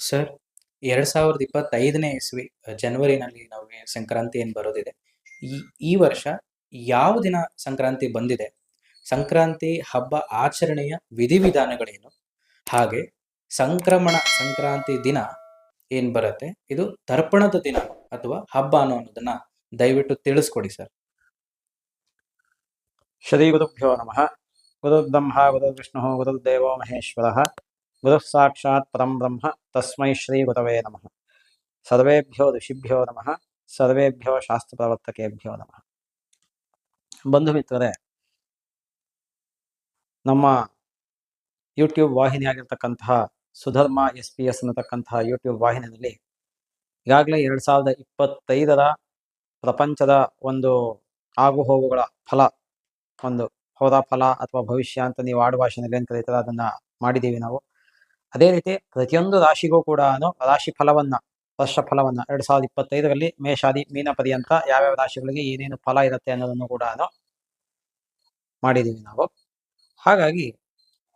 Sir, ಎರಡ್ ಸಾವಿರದ ಇಪ್ಪತ್ತೈದನೇ ಇಸ್ವಿ ಜನವರಿನಲ್ಲಿ ನಮಗೆ ಸಂಕ್ರಾಂತಿ ಏನು ಬರೋದಿದೆ. ಈ ಈ ವರ್ಷ ಯಾವ ದಿನ ಸಂಕ್ರಾಂತಿ ಬಂದಿದೆ? ಸಂಕ್ರಾಂತಿ ಹಬ್ಬ ಆಚರಣೆಯ ವಿಧಿವಿಧಾನಗಳೇನು? ಹಾಗೆ ಸಂಕ್ರಮಣ ಸಂಕ್ರಾಂತಿ ದಿನ ಏನ್ ಬರುತ್ತೆ? ಇದು ತರ್ಪಣದ ದಿನ ಅಥವಾ ಹಬ್ಬ ಅನ್ನೋದನ್ನ ದಯವಿಟ್ಟು ತಿಳಿಸ್ಕೊಡಿ ಸರ್. ಶ್ರೀಗುರುಭ್ಯೋ ನಮಃ ಗುರುರ್ಬ್ರಹ್ಮ ಗುರುರ್ವಿಷ್ಣು ಗುರುರ್ದೇವೋ ಮಹೇಶ್ವರ ಗುರುಃ ಸಾಕ್ಷಾತ್ ಪರಂ ಬ್ರಹ್ಮ ತಸ್ಮೈ ಶ್ರೀ ಗುರವೇ ನಮಃ ಸರ್ವೇಭ್ಯೋ ಋಷಿಭ್ಯೋ ನಮಃ ಸರ್ವೇಭ್ಯೋ ಶಾಸ್ತ್ರ ಪ್ರವರ್ತಕೇಭ್ಯೋ ನಮಃ ಬಂಧು ಮಿತ್ರರೇ ನಮ್ಮ ಯೂಟ್ಯೂಬ್ ವಾಹಿನಿಯಾಗಿರ್ತಕ್ಕಂತಹ ಸುಧರ್ಮ ಎಸ್ ಪಿ ಎಸ್ ಅನ್ನತಕ್ಕಂತಹ ಯೂಟ್ಯೂಬ್ ವಾಹಿನಿಯಲ್ಲಿ ಈಗಾಗಲೇ ಎರಡು ಸಾವಿರದ ಇಪ್ಪತ್ತೈದರ ಪ್ರಪಂಚದ ಒಂದು ಆಗುಹೋಗುಗಳ ಫಲ ಒಂದು ಹೋದ ಫಲ ಅಥವಾ ಭವಿಷ್ಯ ಅಂತ ನೀವು ಆಡು ಭಾಷೆನಲ್ಲಿ ಏನ್ ಕರೀತಾರೆ ಅದನ್ನ ಮಾಡಿದ್ದೀವಿ ನಾವು. ಅದೇ ರೀತಿ ಪ್ರತಿಯೊಂದು ರಾಶಿಗೂ ಕೂಡ ರಾಶಿ ಫಲವನ್ನ, ವರ್ಷ ಫಲವನ್ನ, ಎರಡ್ ಸಾವಿರದ ಇಪ್ಪತ್ತೈದರಲ್ಲಿ ಮೇಷಾದಿ ಮೀನ ಪರ್ಯಂತ ಯಾವ್ಯಾವ ರಾಶಿಗಳಿಗೆ ಏನೇನು ಫಲ ಇರುತ್ತೆ ಅನ್ನೋದನ್ನು ಕೂಡ ಮಾಡಿದ್ದೀವಿ ನಾವು. ಹಾಗಾಗಿ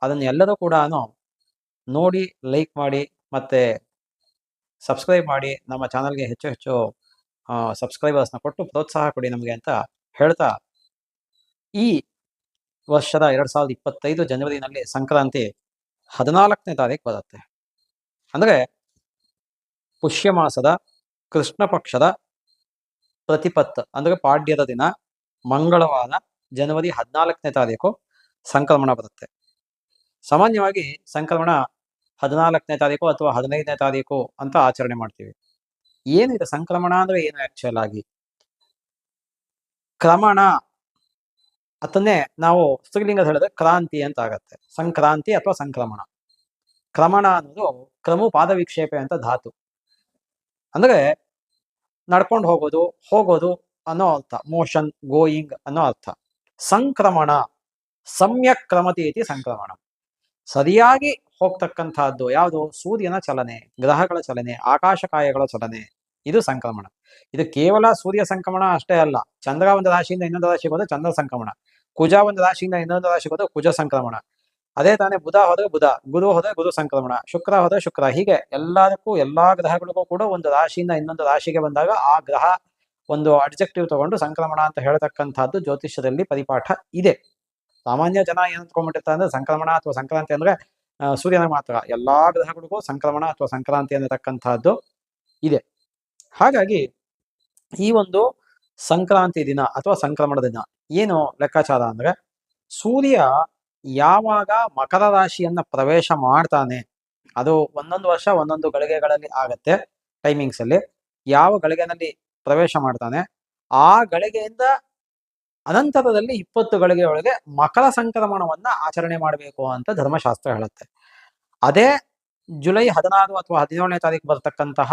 ಅದನ್ನ ಎಲ್ಲರೂ ಕೂಡ ನೋಡಿ ಲೈಕ್ ಮಾಡಿ ಮತ್ತೆ ಸಬ್ಸ್ಕ್ರೈಬ್ ಮಾಡಿ ನಮ್ಮ ಚಾನಲ್ಗೆ ಹೆಚ್ಚು ಹೆಚ್ಚು ಸಬ್ಸ್ಕ್ರೈಬರ್ಸ್ನ ಕೊಟ್ಟು ಪ್ರೋತ್ಸಾಹ ಕೊಡಿ ನಮಗೆ ಅಂತ ಹೇಳ್ತಾ ಈ ವರ್ಷದ ಎರಡ್ ಸಾವಿರದ ಇಪ್ಪತ್ತೈದು ಜನವರಿನಲ್ಲಿ ಸಂಕ್ರಾಂತಿ ಹದಿನಾಲ್ಕನೇ ತಾರೀಕು ಬರುತ್ತೆ. ಅಂದ್ರೆ ಪುಷ್ಯ ಮಾಸದ ಕೃಷ್ಣ ಪಕ್ಷದ ಪ್ರತಿಪತ್ ಅಂದ್ರೆ ಪಾಡ್ಯದ ದಿನ ಮಂಗಳವಾರ ಜನವರಿ ಹದಿನಾಲ್ಕನೇ ತಾರೀಕು ಸಂಕ್ರಮಣ ಬರುತ್ತೆ. ಸಾಮಾನ್ಯವಾಗಿ ಸಂಕ್ರಮಣ ಹದಿನಾಲ್ಕನೇ ತಾರೀಕು ಅಥವಾ ಹದಿನೈದನೇ ತಾರೀಕು ಅಂತ ಆಚರಣೆ ಮಾಡ್ತೀವಿ. ಏನಿದೆ ಸಂಕ್ರಮಣ ಅಂದ್ರೆ ಏನು ಆಕ್ಚುಯಲ್ ಆಗಿ? ಕ್ರಮಣ ಅದನ್ನೇ ನಾವು ಸ್ತ್ರೀಲಿಂಗದ ಹೇಳಿದ್ರೆ ಕ್ರಾಂತಿ ಅಂತ ಆಗತ್ತೆ. ಸಂಕ್ರಾಂತಿ ಅಥವಾ ಸಂಕ್ರಮಣ. ಕ್ರಮಣ ಅನ್ನೋದು ಕ್ರಮು ಪಾದ ವಿಕ್ಷೇಪೆ ಅಂತ ಧಾತು. ಅಂದ್ರೆ ನಡ್ಕೊಂಡು ಹೋಗೋದು ಹೋಗೋದು ಅನ್ನೋ ಅರ್ಥ. ಮೋಷನ್, ಗೋಯಿಂಗ್ ಅನ್ನೋ ಅರ್ಥ. ಸಂಕ್ರಮಣ, ಸಮ್ಯಕ್ ಕ್ರಮತಿ ಇತಿ ಸಂಕ್ರಮಣ. ಸರಿಯಾಗಿ ಹೋಗ್ತಕ್ಕಂತಹದ್ದು ಯಾವುದು? ಸೂರ್ಯನ ಚಲನೆ, ಗ್ರಹಗಳ ಚಲನೆ, ಆಕಾಶಕಾಯಗಳ ಚಲನೆ. ಇದು ಸಂಕ್ರಮಣ. ಇದು ಕೇವಲ ಸೂರ್ಯ ಸಂಕ್ರಮಣ ಅಷ್ಟೇ ಅಲ್ಲ. ಚಂದ್ರ ಒಂದು ರಾಶಿಯಿಂದ ಇನ್ನೊಂದು ರಾಶಿಗೆ ಹೋದ್ರೆ ಚಂದ್ರ ಸಂಕ್ರಮಣ. ಕುಜ ಒಂದು ರಾಶಿಯಿಂದ ಇನ್ನೊಂದು ರಾಶಿಗೆ ಹೋದ್ರೆ ಕುಜ ಸಂಕ್ರಮಣ. ಅದೇ ತಾನೇ ಬುಧ ಹೋದ್ರೆ ಬುಧ, ಗುರು ಹೋದ್ರೆ ಗುರು ಸಂಕ್ರಮಣ, ಶುಕ್ರ ಹೋದ್ರೆ ಶುಕ್ರ. ಹೀಗೆ ಎಲ್ಲದಕ್ಕೂ ಎಲ್ಲಾ ಗ್ರಹಗಳಿಗೂ ಕೂಡ ಒಂದು ರಾಶಿಯಿಂದ ಇನ್ನೊಂದು ರಾಶಿಗೆ ಬಂದಾಗ ಆ ಗ್ರಹ ಒಂದು ಅಬ್ಜೆಕ್ಟಿವ್ ತಗೊಂಡು ಸಂಕ್ರಮಣ ಅಂತ ಹೇಳ್ತಕ್ಕಂಥದ್ದು ಜ್ಯೋತಿಷ್ಯದಲ್ಲಿ ಪರಿಪಾಠ ಇದೆ. ಸಾಮಾನ್ಯ ಜನ ಏನ್ ಅಂದ್ಕೊಂಡ್ಬಿಟ್ಟಿರ್ತಾರೆ ಅಂದ್ರೆ ಸಂಕ್ರಮಣ ಅಥವಾ ಸಂಕ್ರಾಂತಿ ಅಂದ್ರೆ ಸೂರ್ಯನ ಮಾತ್ರ. ಎಲ್ಲಾ ಗ್ರಹಗಳಿಗೂ ಸಂಕ್ರಮಣ ಅಥವಾ ಸಂಕ್ರಾಂತಿ ಅನ್ನತಕ್ಕಂತಹದ್ದು ಇದೆ. ಹಾಗಾಗಿ ಈ ಒಂದು ಸಂಕ್ರಾಂತಿ ದಿನ ಅಥವಾ ಸಂಕ್ರಮಣ ದಿನ ಏನು ಲೆಕ್ಕಾಚಾರ ಅಂದ್ರೆ ಸೂರ್ಯ ಯಾವಾಗ ಮಕರ ರಾಶಿಯನ್ನ ಪ್ರವೇಶ ಮಾಡ್ತಾನೆ, ಅದು ಒಂದೊಂದು ವರ್ಷ ಒಂದೊಂದು ಗಳಿಗೆಗಳಲ್ಲಿ ಆಗತ್ತೆ ಟೈಮಿಂಗ್ಸ್ ಅಲ್ಲಿ, ಯಾವ ಗಳಿಗೆನಲ್ಲಿ ಪ್ರವೇಶ ಮಾಡ್ತಾನೆ, ಆ ಗಳಿಗೆಯಿಂದ ಅನಂತರದಲ್ಲಿ ಇಪ್ಪತ್ತು ಗಳಿಗೆಯೊಳಗೆ ಮಕರ ಸಂಕ್ರಮಣವನ್ನ ಆಚರಣೆ ಮಾಡಬೇಕು ಅಂತ ಧರ್ಮಶಾಸ್ತ್ರ ಹೇಳುತ್ತೆ. ಅದೇ ಜುಲೈ ಹದಿನಾರು ಅಥವಾ ಹದಿನೇಳನೇ ತಾರೀಕು ಬರ್ತಕ್ಕಂತಹ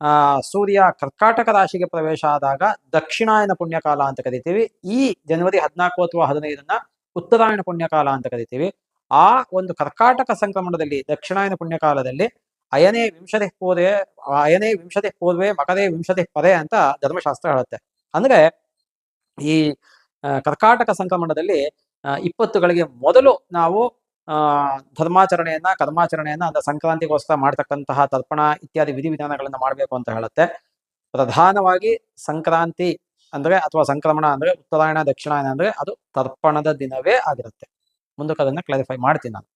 ಆ, ಸೂರ್ಯ ಕರ್ಕಾಟಕ ರಾಶಿಗೆ ಪ್ರವೇಶ ಆದಾಗ ದಕ್ಷಿಣಾಯನ ಪುಣ್ಯಕಾಲ ಅಂತ ಕರಿತೀವಿ. ಈ ಜನವರಿ ಹದಿನಾಲ್ಕು ಅಥವಾ ಹದಿನೈದನ್ನ ಉತ್ತರಾಯಣ ಪುಣ್ಯಕಾಲ ಅಂತ ಕರಿತೀವಿ. ಆ ಒಂದು ಕರ್ಕಾಟಕ ಸಂಕ್ರಮಣದಲ್ಲಿ, ದಕ್ಷಿಣಾಯನ ಪುಣ್ಯಕಾಲದಲ್ಲಿ ಅಯನೇ ವಿಂಶತಿ ಪೂರ್ವೆ, ಅಯನೇ ವಿಂಶತಿ ಪೂರ್ವೆ, ಮಕರೇ ವಿಂಶತಿ ಪರೆ ಅಂತ ಧರ್ಮಶಾಸ್ತ್ರ ಹೇಳುತ್ತೆ. ಅಂದ್ರೆ ಈ ಕರ್ಕಾಟಕ ಸಂಕ್ರಮಣದಲ್ಲಿ ಇಪ್ಪತ್ತುಗಳಿಗೆ ಮೊದಲು ನಾವು ಧರ್ಮಾಚರಣೆಯನ್ನ, ಕರ್ಮಾಚರಣೆಯನ್ನ, ಅಂದ್ರೆ ಸಂಕ್ರಾಂತಿಗೋಸ್ಕರ ಮಾಡ್ತಕ್ಕಂತಹ ತರ್ಪಣ ಇತ್ಯಾದಿ ವಿಧಿವಿಧಾನಗಳನ್ನ ಮಾಡಬೇಕು ಅಂತ ಹೇಳುತ್ತೆ. ಪ್ರಧಾನವಾಗಿ ಸಂಕ್ರಾಂತಿ ಅಂದ್ರೆ ಅಥವಾ ಸಂಕ್ರಮಣ ಅಂದ್ರೆ ಉತ್ತರಾಯಣ ದಕ್ಷಿಣಾಯನ ಅಂದ್ರೆ ಅದು ತರ್ಪಣದ ದಿನವೇ ಆಗಿರುತ್ತೆ. ಮುಂದಕ್ಕೆ ಅದನ್ನ ಕ್ಲಾರಿಫೈ ಮಾಡ್ತೀನಿ ನಾನು.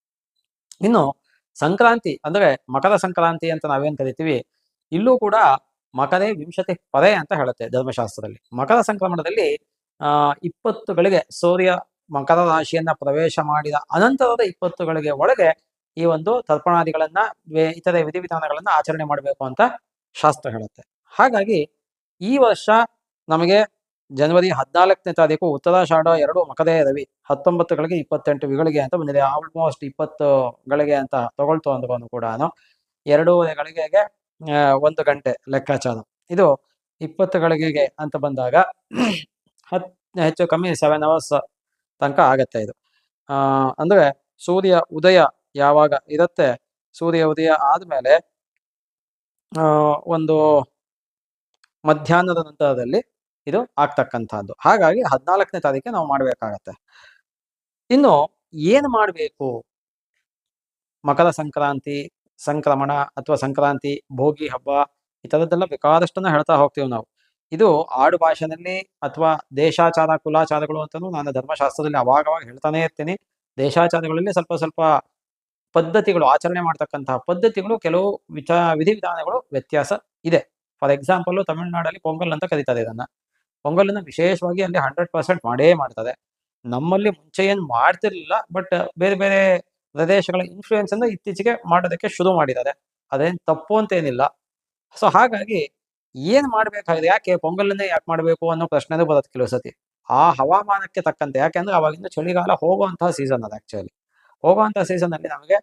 ಇನ್ನು ಸಂಕ್ರಾಂತಿ ಅಂದ್ರೆ ಮಕರ ಸಂಕ್ರಾಂತಿ ಅಂತ ನಾವೇನ್ ಕರಿತೀವಿ, ಇಲ್ಲೂ ಕೂಡ ಮಕರೇ ವಿಂಶತಿ ಪರೆ ಅಂತ ಹೇಳುತ್ತೆ ಧರ್ಮಶಾಸ್ತ್ರದಲ್ಲಿ. ಮಕರ ಸಂಕ್ರಮಣದಲ್ಲಿ, ಆ, ಇಪ್ಪತ್ತುಗಳಿಗೆ ಸೂರ್ಯ ಮಕರ ರಾಶಿಯನ್ನ ಪ್ರವೇಶ ಮಾಡಿದ ಅನಂತರದ ಇಪ್ಪತ್ತುಗಳಿಗೆ ಒಳಗೆ ಈ ಒಂದು ತರ್ಪಣಾದಿಗಳನ್ನ ಇತರೆ ವಿಧಿವಿಧಾನಗಳನ್ನ ಆಚರಣೆ ಮಾಡಬೇಕು ಅಂತ ಶಾಸ್ತ್ರ ಹೇಳುತ್ತೆ. ಹಾಗಾಗಿ ಈ ವರ್ಷ ನಮಗೆ ಜನವರಿ ಹದಿನಾಲ್ಕನೇ ತಾರೀಕು ಉತ್ತರಾಷಾಢ ಎರಡು ಮಕದೇ ರವಿ ಹತ್ತೊಂಬತ್ತುಗಳಿಗೆ ಇಪ್ಪತ್ತೆಂಟು ವಿಗಳಿಗೆ ಅಂತ ಬಂದಿದೆ. ಆಲ್ಮೋಸ್ಟ್ ಇಪ್ಪತ್ತು ಗಳಿಗೆ ಅಂತ ತಗೊಳ್ತು ಅಂದ್ರೂ ಕೂಡ ಎರಡೂವರೆ ಗಳಿಗೆಗೆ ಒಂದು ಗಂಟೆ ಲೆಕ್ಕಾಚಾರ. ಇದು ಇಪ್ಪತ್ತು ಗಳಿಗೆಗೆ ಅಂತ ಬಂದಾಗ ಹತ್, ಹೆಚ್ಚು ಕಮ್ಮಿ ಸೆವೆನ್ ಅವರ್ಸ್ ತನಕ ಆಗತ್ತೆ ಇದು. ಆ, ಅಂದ್ರೆ ಸೂರ್ಯ ಉದಯ ಯಾವಾಗ ಇರುತ್ತೆ, ಸೂರ್ಯ ಉದಯ ಆದ್ಮೇಲೆ, ಆ, ಒಂದು ಮಧ್ಯಾಹ್ನದ ನಂತರದಲ್ಲಿ ಇದು ಆಗ್ತಕ್ಕಂಥದ್ದು. ಹಾಗಾಗಿ ಹದಿನಾಲ್ಕನೇ ತಾರೀಕೆ ನಾವು ಮಾಡ್ಬೇಕಾಗತ್ತೆ. ಇನ್ನು ಏನು ಮಾಡಬೇಕು? ಮಕರ ಸಂಕ್ರಾಂತಿ, ಸಂಕ್ರಮಣ ಅಥವಾ ಸಂಕ್ರಾಂತಿ, ಭೋಗಿ ಹಬ್ಬ ಈ ಥರದ್ದೆಲ್ಲ ಬೇಕಾದಷ್ಟನ್ನ ಹೇಳ್ತಾ ಹೋಗ್ತೀವಿ ನಾವು. ಇದು ಆಡು ಭಾಷೆನಲ್ಲಿ ಅಥವಾ ದೇಶಾಚಾರ, ಕುಲಾಚಾರಗಳು ಅಂತಲೂ ನಾನು ಧರ್ಮಶಾಸ್ತ್ರದಲ್ಲಿ ಅವಾಗವಾಗ ಹೇಳ್ತಾನೆ ಇರ್ತೀನಿ. ದೇಶಾಚಾರಗಳಲ್ಲಿ ಸ್ವಲ್ಪ ಸ್ವಲ್ಪ ಪದ್ಧತಿಗಳು, ಆಚರಣೆ ಮಾಡ್ತಕ್ಕಂತಹ ಪದ್ಧತಿಗಳು, ಕೆಲವು ವಿಚ, ವಿಧಿವಿಧಾನಗಳು ವ್ಯತ್ಯಾಸ ಇದೆ. ಫಾರ್ ಎಕ್ಸಾಂಪಲ್ ತಮಿಳುನಾಡಲ್ಲಿ ಪೊಂಗಲ್ ಅಂತ ಕರೀತಾರೆ ಇದನ್ನ. ಪೊಂಗಲನ್ನ ವಿಶೇಷವಾಗಿ ಅಲ್ಲಿ ಹಂಡ್ರೆಡ್ ಪರ್ಸೆಂಟ್ ಮಾಡೇ ಮಾಡ್ತಾರೆ. ನಮ್ಮಲ್ಲಿ ಮುಂಚೆ ಏನ್ ಮಾಡ್ತಿರ್ಲಿಲ್ಲ, ಬಟ್ ಬೇರೆ ಬೇರೆ ಪ್ರದೇಶಗಳ ಇನ್ಫ್ಲೂಯೆನ್ಸ್ ಇಂದ ಇತ್ತೀಚೆಗೆ ಮಾಡೋದಕ್ಕೆ ಶುರು ಮಾಡಿದ್ದಾರೆ. ಅದೇನ್ ತಪ್ಪು ಅಂತ ಏನಿಲ್ಲ. ಸೊ ಹಾಗಾಗಿ ಏನ್ ಮಾಡ್ಬೇಕಾಗಿದೆ, ಯಾಕೆ ಪೊಂಗಲನ್ನೇ ಯಾಕೆ ಮಾಡ್ಬೇಕು ಅನ್ನೋ ಪ್ರಶ್ನೆನೂ ಬರುತ್ತೆ ಕೆಲವು ಸತಿ ಆ ಹವಾಮಾನಕ್ಕೆ ತಕ್ಕಂತೆ, ಯಾಕೆಂದ್ರೆ ಅವಾಗಿಂದ ಚಳಿಗಾಲ ಹೋಗುವಂತಹ ಸೀಸನ್ ಅದು ಆಕ್ಚುಲಿ ಹೋಗುವಂತಹ ಸೀಸನ್ ಅಲ್ಲಿ ನಮಗೆ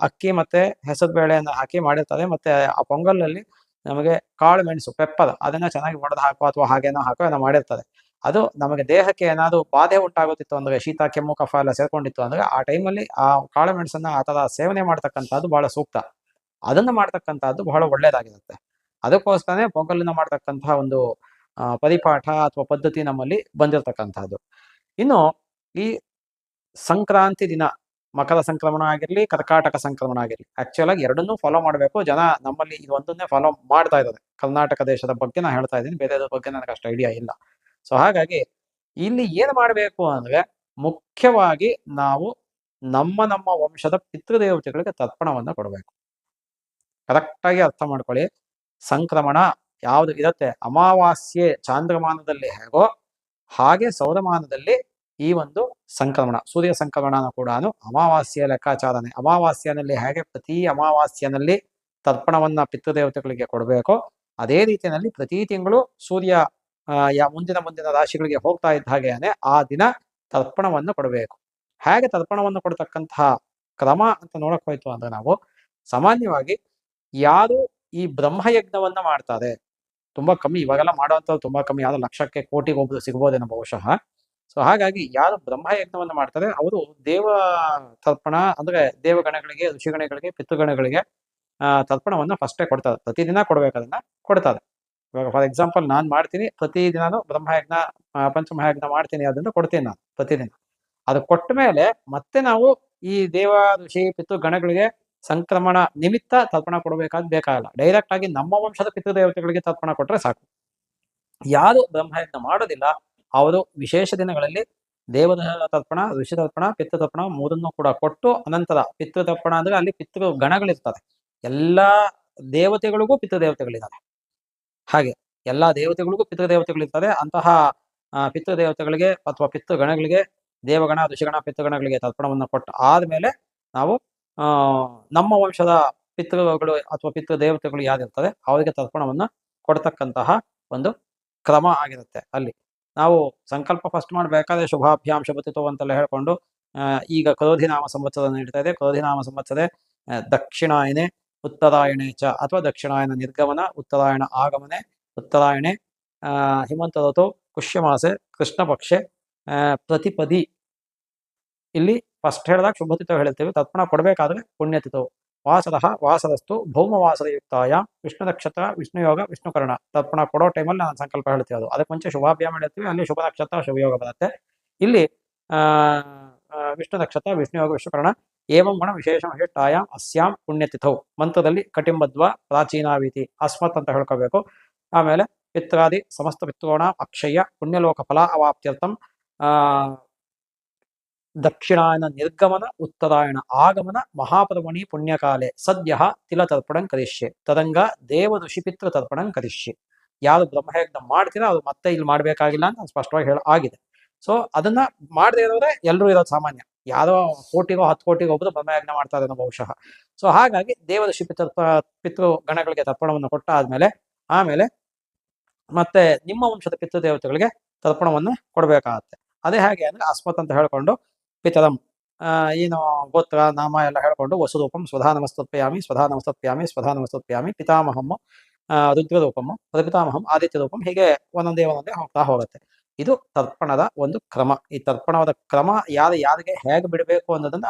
ಅಕ್ಕಿ ಮತ್ತೆ ಹೆಸರು ಬೇಳೆಯನ್ನು ಹಾಕಿ ಮಾಡಿರ್ತಾರೆ ಮತ್ತೆ ಆ ಪೊಂಗಲಲ್ಲಿ ನಮಗೆ ಕಾಳು ಮೆಣಸು ಪೆಪ್ಪರ್ ಅದನ್ನ ಚೆನ್ನಾಗಿ ಒಡೆದು ಹಾಕೋ ಅಥವಾ ಹಾಗೇನೋ ಹಾಕೋ ಏನೋ ಮಾಡಿರ್ತಾರೆ ಅದು ನಮಗೆ ದೇಹಕ್ಕೆ ಏನಾದ್ರು ಬಾಧೆ ಉಂಟಾಗುತ್ತಿತ್ತು ಅಂದ್ರೆ, ಶೀತ, ಕೆಮ್ಮು, ಕಫ ಎಲ್ಲ ಸೇರ್ಕೊಂಡಿತ್ತು ಅಂದ್ರೆ, ಆ ಟೈಮಲ್ಲಿ ಆ ಕಾಳು ಮೆಣಸನ್ನ ಆ ಸೇವನೆ ಮಾಡ್ತಕ್ಕಂಥದ್ದು ಬಹಳ ಸೂಕ್ತ. ಅದನ್ನ ಮಾಡ್ತಕ್ಕಂಥದ್ದು ಬಹಳ ಒಳ್ಳೇದಾಗಿರುತ್ತೆ. ಅದಕ್ಕೋಸ್ಕರನೇ ಪೊಂಗಲಿನ ಮಾಡ್ತಕ್ಕಂತಹ ಒಂದು ಪರಿಪಾಠ ಅಥವಾ ಪದ್ಧತಿ ನಮ್ಮಲ್ಲಿ ಬಂದಿರತಕ್ಕಂಥದ್ದು. ಇನ್ನು ಈ ಸಂಕ್ರಾಂತಿ ದಿನ, ಮಕರ ಸಂಕ್ರಮಣ ಆಗಿರಲಿ, ಕರ್ಕಾಟಕ ಸಂಕ್ರಮಣ ಆಗಿರಲಿ ಆಕ್ಚುಲ್ ಆಗಿ ಎರಡನ್ನೂ ಫಾಲೋ ಮಾಡಬೇಕು. ಜನ ನಮ್ಮಲ್ಲಿ ಇದು ಒಂದನ್ನೇ ಫಾಲೋ ಮಾಡ್ತಾ ಇದ್ದಾರೆ. ಕರ್ನಾಟಕ ದೇಶದ ಬಗ್ಗೆ ನಾನು ಹೇಳ್ತಾ ಇದ್ದೀನಿ. ಬೇರೆ ಬಗ್ಗೆ ನನಗೆ ಅಷ್ಟು ಐಡಿಯಾ ಇಲ್ಲ. ಸೊ ಹಾಗಾಗಿ ಇಲ್ಲಿ ಏನ್ ಮಾಡಬೇಕು ಅಂದ್ರೆ ಮುಖ್ಯವಾಗಿ ನಾವು ನಮ್ಮ ನಮ್ಮ ವಂಶದ ಪಿತೃದೇವತೆಗಳಿಗೆ ತರ್ಪಣವನ್ನು ಕೊಡಬೇಕು. ಕರೆಕ್ಟಾಗಿ ಅರ್ಥ ಮಾಡ್ಕೊಳ್ಳಿ. ಸಂಕ್ರಮಣ ಯಾವುದು ಇರುತ್ತೆ? ಅಮಾವಾಸ್ಯೆ ಚಾಂದ್ರಮಾನದಲ್ಲಿ ಹೇಗೋ ಹಾಗೆ ಸೌರಮಾನದಲ್ಲಿ ಈ ಒಂದು ಸಂಕ್ರಮಣ, ಸೂರ್ಯ ಸಂಕ್ರಮಣನ ಕೂಡ ಅಮಾವಾಸ್ಯ ಲೆಕ್ಕಾಚಾರನೆ. ಅಮಾವಾಸ್ಯನಲ್ಲಿ ಹೇಗೆ ಪ್ರತಿ ಅಮಾವಾಸ್ಯನಲ್ಲಿ ತರ್ಪಣವನ್ನ ಪಿತೃದೇವತೆಗಳಿಗೆ ಕೊಡಬೇಕು, ಅದೇ ರೀತಿಯಲ್ಲಿ ಪ್ರತಿ ತಿಂಗಳು ಸೂರ್ಯ ಮುಂದಿನ ಮುಂದಿನ ರಾಶಿಗಳಿಗೆ ಹೋಗ್ತಾ ಇದ್ದ ಹಾಗೆಯೇ ಆ ದಿನ ತರ್ಪಣವನ್ನು ಕೊಡಬೇಕು. ಹೇಗೆ ತರ್ಪಣವನ್ನು ಕೊಡತಕ್ಕಂತಹ ಕ್ರಮ ಅಂತ ನೋಡಕ್ ಹೋಯ್ತು ಅಂದ್ರೆ ನಾವು ಸಾಮಾನ್ಯವಾಗಿ ಯಾರು ಈ ಬ್ರಹ್ಮಯಜ್ಞವನ್ನ ಮಾಡ್ತಾರೆ. ತುಂಬಾ ಕಮ್ಮಿ, ಇವಾಗೆಲ್ಲ ಮಾಡುವಂಥದ್ದು ತುಂಬಾ ಕಮ್ಮಿ, ಯಾವ್ದು ಲಕ್ಷಕ್ಕೆ ಕೋಟಿಗೆ ಒಬ್ರು ಸಿಗ್ಬೋದೇನೋ ಬಹುಶಃ. ಸೊ ಹಾಗಾಗಿ ಯಾರು ಬ್ರಹ್ಮಯಜ್ಞವನ್ನ ಮಾಡ್ತಾರೆ, ಅವರು ದೇವ ತರ್ಪಣ, ಅಂದ್ರೆ ದೇವಗಣಗಳಿಗೆ, ಋಷಿಗಣಗಳಿಗೆ, ಪಿತೃಗಣಗಳಿಗೆ ತರ್ಪಣವನ್ನ ಫಸ್ಟೇ ಕೊಡ್ತಾರೆ. ಪ್ರತಿದಿನ ಕೊಡ್ಬೇಕು ಅದನ್ನ ಕೊಡ್ತಾರೆ. ಇವಾಗ ಫಾರ್ ಎಕ್ಸಾಂಪಲ್ ನಾನ್ ಮಾಡ್ತೀನಿ, ಪ್ರತಿದಿನಾನು ಬ್ರಹ್ಮಯಜ್ಞ ಪಂಚಮಹಾಯಜ್ಞ ಮಾಡ್ತೀನಿ, ಅದನ್ನ ಕೊಡ್ತೀನಿ ನಾನು ಪ್ರತಿದಿನ. ಅದು ಕೊಟ್ಟ ಮೇಲೆ ಮತ್ತೆ ನಾವು ಈ ದೇವ, ಋಷಿ ಪಿತೃ ಗಣಗಳಿಗೆ ಸಂಕ್ರಮಣ ನಿಮಿತ್ತ ತರ್ಪಣ ಕೊಡಬೇಕಾದ ಬೇಕಾಗಲ್ಲ. ಡೈರೆಕ್ಟ್ ಆಗಿ ನಮ್ಮ ವಂಶದ ಪಿತೃದೇವತೆಗಳಿಗೆ ತರ್ಪಣ ಕೊಟ್ರೆ ಸಾಕು. ಯಾರು ಬ್ರಹ್ಮಯಜ್ಞ ಮಾಡೋದಿಲ್ಲ, ಅವರು ವಿಶೇಷ ದಿನಗಳಲ್ಲಿ ದೇವದ ತರ್ಪಣ, ಋಷಿ ತರ್ಪಣ, ಪಿತೃ ತರ್ಪಣ ಮೂರನ್ನು ಕೂಡ ಕೊಟ್ಟು ಅನಂತರ ಪಿತೃ ತರ್ಪಣ ಅಂದ್ರೆ ಅಲ್ಲಿ ಪಿತೃ ಗಣಗಳಿರ್ತದೆ ಎಲ್ಲಾ ದೇವತೆಗಳಿಗೂ ಪಿತೃದೇವತೆಗಳಿದ್ದಾರೆ ಹಾಗೆ ಎಲ್ಲಾ ದೇವತೆಗಳಿಗೂ ಪಿತೃದೇವತೆಗಳಿರ್ತದೆ ಅಂತಹ ಪಿತೃದೇವತೆಗಳಿಗೆ ಅಥವಾ ಪಿತೃಗಣಗಳಿಗೆ ದೇವಗಣ, ಋಷಿಗಣ ಪಿತೃಗಣಗಳಿಗೆ ತರ್ಪಣವನ್ನು ಕೊಟ್ಟು ಆದ್ಮೇಲೆ ನಾವು ನಮ್ಮ ವಂಶದ ಪಿತೃಗಳು ಅಥವಾ ಪಿತೃ ದೇವತೆಗಳು ಯಾರಿರ್ತದೆ ಅವರಿಗೆ ತರ್ಪಣವನ್ನು ಕೊಡ್ತಕ್ಕಂತಹ ಒಂದು ಕ್ರಮ ಆಗಿರುತ್ತೆ ಅಲ್ಲಿ. ನಾವು ಸಂಕಲ್ಪ ಫಸ್ಟ್ ಮಾಡಬೇಕಾದ್ರೆ ಶುಭಾಭ್ಯಾಂ ಶುಭತಿತು ಅಂತೆಲ್ಲ ಹೇಳ್ಕೊಂಡು ಈಗ ಕ್ರೋಧಿ ನಾಮ ಸಂವತ್ಸರ ನೀಡ್ತಾ ಇದೆ. ಕ್ರೋಧಿ ನಾಮ ಸಂವತ್ಸರೆ ದಕ್ಷಿಣಾಯನೆ, ಉತ್ತರಾಯಣೆ ಚ ಅಥವಾ ದಕ್ಷಿಣಾಯನ ನಿರ್ಗಮನ, ಉತ್ತರಾಯಣ ಆಗಮನೆ, ಉತ್ತರಾಯಣೆ ಹಿಮಂತ ಋತು ಪುಷ್ಯಮಾಸೆ ಕೃಷ್ಣ ಪಕ್ಷೆ ಪ್ರತಿಪದಿ. ಇಲ್ಲಿ ಫಸ್ಟ್ ಹೇಳಿದಾಗ ಶುಭತಿತ್ವ ಹೇಳ್ತೇವೆ. ತತ್ಪಣ ಕೊಡಬೇಕಾದ್ರೆ ಪುಣ್ಯತಿತವು ವಾಸದ ವಾಸದಸ್ತು ಭೌಮವಾಸರಯುಕ್ತಾಯ ವಿಷ್ಣು ನಕ್ಷತ್ರ, ವಿಷ್ಣು ಯೋಗ ವಿಷ್ಣುಕರ್ಣ ತತ್ಪಣ ಕೊಡೋ ಟೈಮಲ್ಲಿ ನಾನು ಸಂಕಲ್ಪ ಹೇಳ್ತೀವಿ ಅದು. ಅದಕ್ಕೆ ಮುಂಚೆ ಶುಭಾಭ್ಯಾಮ ಹೇಳ್ತೀವಿ. ಅಲ್ಲಿ ಶುಭ ನಕ್ಷತ್ರ, ಶುಭ ಯೋಗ ಬರುತ್ತೆ. ಇಲ್ಲಿ ವಿಷ್ಣು ನಕ್ಷತ್ರ, ವಿಷ್ಣು ಯೋಗ ವಿಶ್ವಕರ್ಣ ಕರ್ಣ. ಏವಂ ಗುಣ ವಿಶೇಷ ವಿಶಿಷ್ಟಾಯ ಅಸ್ಯಾಂ ಪುಣ್ಯತಿಥೌ. ಮಂತ್ರದಲ್ಲಿ ಕಟಿಂಬದ್ವ ಪ್ರಾಚೀನಾವೀತಿ, ಅಸ್ಮತ್ ಅಂತ ಹೇಳ್ಕೋಬೇಕು. ಆಮೇಲೆ ಪಿತ್ರಾದಿ ಸಮಸ್ತ ಪಿತ್ರೋಣ, ಅಕ್ಷಯ, ಪುಣ್ಯಲೋಕ ಫಲ ಅವಾಪ್ತ್ಯರ್ಥಂ. ದಕ್ಷಿಣಾಯನ ನಿರ್ಗಮನ, ಉತ್ತರಾಯಣ ಆಗಮನ ಮಹಾಪರ್ವಣಿ ಪುಣ್ಯಕಾಲೆ ಸದ್ಯ ತಿಲತರ್ಪಣಂ ಕರಿಷ್ಯೆ. ತದಂಗ ದೇವ ಋಷಿಪಿತೃ ತರ್ಪಣಂ ಕರಿಷ್ಯೆ. ಯಾರು ಬ್ರಹ್ಮಯಜ್ಞ ಮಾಡ್ತೀರಾ ಅದು ಮತ್ತೆ ಇಲ್ಲಿ ಮಾಡ್ಬೇಕಾಗಿಲ್ಲ ಅಂತ ಸ್ಪಷ್ಟವಾಗಿ ಹೇಳ ಆಗಿದೆ. ಸೊ ಅದನ್ನ ಮಾಡದೇ ಇರೋದ್ರೆ ಎಲ್ಲರೂ ಇರೋದು ಸಾಮಾನ್ಯ. ಯಾರೋ ಕೋಟಿಗೋ ಹತ್ತು ಕೋಟಿಗೋ ಒಬ್ಬರು ಬ್ರಹ್ಮಯಜ್ಞ ಮಾಡ್ತಾರೆ ಅನ್ನೋ ಬಹುಶಃ. ಸೊ ಹಾಗಾಗಿ ದೇವ ಋಷಿ ಪಿತೃ ಪಿತೃ ಗಣಗಳಿಗೆ ತರ್ಪಣವನ್ನು ಕೊಟ್ಟ ಆದ್ಮೇಲೆ ಆಮೇಲೆ ಮತ್ತೆ ನಿಮ್ಮ ವಂಶದ ಪಿತೃದೇವತೆಗಳಿಗೆ ತರ್ಪಣವನ್ನು ಕೊಡಬೇಕಾಗತ್ತೆ. ಅದೇ ಹಾಗೆ ಅಂದ್ರೆ ಅಸ್ಮತ್ ಅಂತ ಹೇಳ್ಕೊಂಡು ಪಿತರಂ. ಏನು ಗೋತ್ರ ನಾಮ ಎಲ್ಲ ಹೇಳ್ಕೊಂಡು ವಸುರೂಪಂ ಸ್ವಧಾ ನಮಸ್ತತ್ಪಯಾಮಿ ಸ್ವಧಾ ನಮಸ್ತತ್ಪಯಾಮಿ ಸ್ವಧಾ ನಮಸ್ತತ್ಪಯಾಮಿ ಪಿತಾಮಹಂ ಆ, ರುದ್ರರೂಪಂ ಪ್ರಪಿತಾಮಹಂ ಆದಿತ್ಯ ರೂಪಂ ಹೀಗೆ ಒಂದೊಂದೇ ಒಂದೊಂದೇ ಹೋಗ್ತಾ ಹೋಗುತ್ತೆ. ಇದು ತರ್ಪಣದ ಒಂದು ಕ್ರಮ. ಈ ತರ್ಪಣದ ಕ್ರಮ ಯಾರು ಯಾರಿಗೆ ಹೇಗೆ ಬಿಡಬೇಕು ಅನ್ನೋದನ್ನ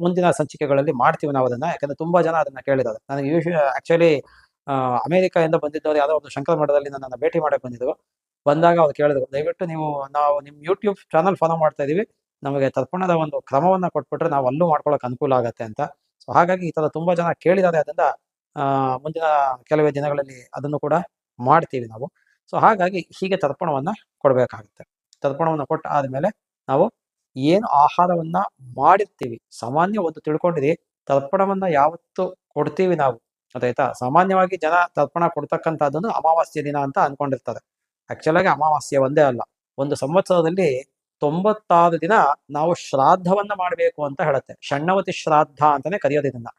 ಮುಂದಿನ ಸಂಚಿಕೆಗಳಲ್ಲಿ ಮಾಡ್ತೀವಿ ನಾವು ಅದನ್ನ. ಯಾಕಂದ್ರೆ ತುಂಬಾ ಜನ ಅದನ್ನ ಕೇಳಿದ್ದಾರೆ. ನನಗೆ ಯೂಶ್ ಆಕ್ಚುಲಿ ಅಮೆರಿಕದಿಂದ ಬಂದಿದ್ದವರು ಯಾರೋ ಒಂದು ಶಂಕರ ಮಠದಲ್ಲಿ ನನ್ನನ್ನು ಭೇಟಿ ಮಾಡಕ್ಕೆ ಬಂದಿದ್ರು. ಬಂದಾಗ ಅವ್ರು ಕೇಳಿದ್ರು ದಯವಿಟ್ಟು ನೀವು ನಾವು ನಿಮ್ಮ ಯೂಟ್ಯೂಬ್ ಚಾನಲ್ ಫಾಲೋ ಮಾಡ್ತಾ ಇದೀವಿ. ನಮಗೆ ತರ್ಪಣದ ಒಂದು ಕ್ರಮವನ್ನ ಕೊಟ್ಬಿಟ್ರೆ ನಾವು ಅಲ್ಲೂ ಮಾಡ್ಕೊಳಕ್ ಅನುಕೂಲ ಆಗತ್ತೆ ಅಂತ. ಸೊ ಹಾಗಾಗಿ ಈ ತರ ತುಂಬಾ ಜನ ಕೇಳಿದ್ದಾರೆ ಅದರಿಂದ ಮುಂದಿನ ಕೆಲವೇ ದಿನಗಳಲ್ಲಿ ಅದನ್ನು ಕೂಡ ಮಾಡ್ತೀವಿ ನಾವು. ಸೊ ಹಾಗಾಗಿ ಹೀಗೆ ತರ್ಪಣವನ್ನ ಕೊಡ್ಬೇಕಾಗುತ್ತೆ. ತರ್ಪಣವನ್ನು ಕೊಟ್ಟ ಆದ್ಮೇಲೆ ನಾವು ಏನು ಆಹಾರವನ್ನ ಮಾಡಿರ್ತೀವಿ, ಸಾಮಾನ್ಯ ಒಂದು ತಿಳ್ಕೊಂಡಿರಿ, ತರ್ಪಣವನ್ನ ಯಾವತ್ತು ಕೊಡ್ತೀವಿ ನಾವು. ಅದಾಯ್ತಾ? ಸಾಮಾನ್ಯವಾಗಿ ಜನ ತರ್ಪಣ ಕೊಡ್ತಕ್ಕಂಥದ್ದನ್ನು ಅಮಾವಾಸ್ಯ ದಿನ ಅಂತ ಅನ್ಕೊಂಡಿರ್ತಾರೆ. ಆಕ್ಚುಲ್ ಆಗಿ ಅಮಾವಾಸ್ಯೆ ಒಂದೇ ಅಲ್ಲ. ಒಂದು ಸಂವತ್ಸರದಲ್ಲಿ ತೊಂಬತ್ತಾರು ದಿನ ನಾವು ಶ್ರಾದ್ದವನ್ನ ಮಾಡಬೇಕು ಅಂತ ಹೇಳುತ್ತೆ. ಷಣ್ಣವತಿ ಶ್ರಾದ್ದ ಅಂತಾನೆ ಕರೆಯೋದು ಇದನ್ನ.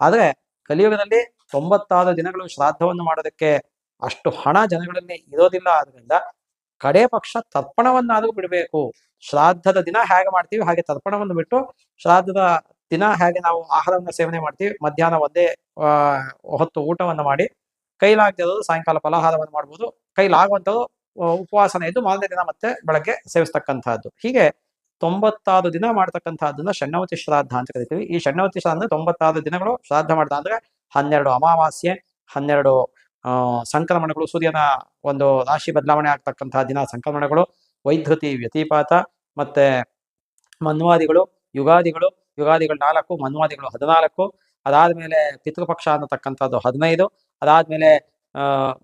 ಆದ್ರೆ ಕಲಿಯುಗದಲ್ಲಿ ತೊಂಬತ್ತಾರು ದಿನಗಳು ಶ್ರಾದ್ದವನ್ನು ಮಾಡೋದಕ್ಕೆ ಅಷ್ಟು ಹಣ ಜನಗಳಲ್ಲಿ ಇರೋದಿಲ್ಲ ಆದ್ರಿಂದ ಕಡೆ ಪಕ್ಷ ತರ್ಪಣವನ್ನಾದ್ರೂ ಬಿಡಬೇಕು. ಶ್ರಾದ್ದದ ದಿನ ಹೇಗೆ ಮಾಡ್ತೀವಿ ಹಾಗೆ ತರ್ಪಣವನ್ನು ಬಿಟ್ಟು ಶ್ರಾದ್ದದ ದಿನ ಹೇಗೆ ನಾವು ಆಹಾರವನ್ನು ಸೇವನೆ ಮಾಡ್ತೀವಿ, ಮಧ್ಯಾಹ್ನ ಒಂದೇ ಹೊತ್ತು ಊಟವನ್ನು ಮಾಡಿ ಕೈಲಾಗದಿರೋದು ಸಾಯಂಕಾಲ ಫಲಾಹಾರವನ್ನು ಮಾಡ್ಬೋದು. ಕೈಲಾಗುವಂಥದ್ದು ಉಪವಾಸನ ಇದ್ದು ಮಾರನೇ ದಿನ ಮತ್ತೆ ಬೆಳಗ್ಗೆ ಸೇವಿಸ್ತಕ್ಕಂಥದ್ದು. ಹೀಗೆ ತೊಂಬತ್ತಾರು ದಿನ ಮಾಡ್ತಕ್ಕಂಥದ್ದನ್ನ ಷಣ್ಣವತಿ ಶ್ರಾದ್ದ ಅಂತ ಕರಿತೀವಿ. ಈ ಷಣ್ಣವತಿ ಶ್ರಾದ್ದ ಅಂದ್ರೆ ತೊಂಬತ್ತಾರು ದಿನಗಳು ಶ್ರಾದ್ದ ಮಾಡ್ದ ಅಂದ್ರೆ ಹನ್ನೆರಡು ಅಮಾವಾಸ್ಯೆ, ಹನ್ನೆರಡು ಸಂಕ್ರಮಣಗಳು, ಸೂರ್ಯನ ಒಂದು ರಾಶಿ ಬದಲಾವಣೆ ಆಗ್ತಕ್ಕಂತಹ ದಿನ ಸಂಕ್ರಮಣಗಳು ವೈದ್ಯುತಿ ವ್ಯತಿಪಾತ ಮತ್ತೆ ಮನ್ವಾದಿಗಳು, ಯುಗಾದಿಗಳು ಯುಗಾದಿಗಳು ನಾಲ್ಕು, ಮನ್ವಾದಿಗಳು ಹದಿನಾಲ್ಕು, ಅದಾದ್ಮೇಲೆ ಪಿತೃಪಕ್ಷ ಅನ್ನತಕ್ಕಂಥದ್ದು ಹದಿನೈದು, ಅದಾದ್ಮೇಲೆ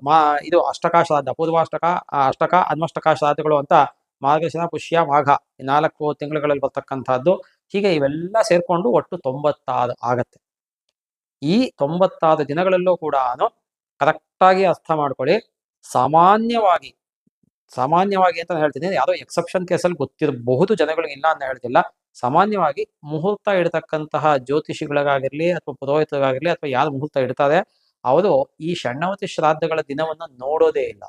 ಮಾ ಇದು ಅಷ್ಟಕ ಶ್ರಾದ್ದ ಆ, ಅಷ್ಟಕ ಅನ್ವಷ್ಟಕ ಶ್ರಾದ್ದಗಳು ಅಂತ ಮಾರ್ಗಶಿರ ಪುಷ್ಯ ಮಾಘ ನಾಲ್ಕು ತಿಂಗಳುಗಳಲ್ಲಿ ಬರ್ತಕ್ಕಂಥದ್ದು. ಹೀಗೆ ಇವೆಲ್ಲ ಸೇರ್ಕೊಂಡು ಒಟ್ಟು ತೊಂಬತ್ತಾರು ಆಗತ್ತೆ. ಈ ತೊಂಬತ್ತಾರು ದಿನಗಳಲ್ಲೂ ಕೂಡ ಕರೆಕ್ಟಾಗಿ ಅರ್ಥ ಮಾಡ್ಕೊಳ್ಳಿ. ಸಾಮಾನ್ಯವಾಗಿ ಸಾಮಾನ್ಯವಾಗಿ ಅಂತ ಹೇಳ್ತೀನಿ ಯಾವುದೋ ಎಕ್ಸೆಪ್ಷನ್ ಕೇಸಲ್ಲಿ ಗೊತ್ತಿರಬಹುದು ಜನಗಳಿಗೆ ಇಲ್ಲ ಅಂತ ಹೇಳ್ತಿಲ್ಲ. ಸಾಮಾನ್ಯವಾಗಿ ಮುಹೂರ್ತ ಇಡತಕ್ಕಂತಹ ಜ್ಯೋತಿಷಿಗಳಿಗಾಗಿರ್ಲಿ ಅಥವಾ ಪುರೋಹಿತರಿಗಾಗಿರ್ಲಿ ಅಥವಾ ಯಾರು ಮುಹೂರ್ತ ಇಡ್ತಾರೆ ಅವರು ಈ ಷಣ್ಣವತಿ ಶ್ರಾದ್ದಗಳ ದಿನವನ್ನ ನೋಡೋದೇ ಇಲ್ಲ.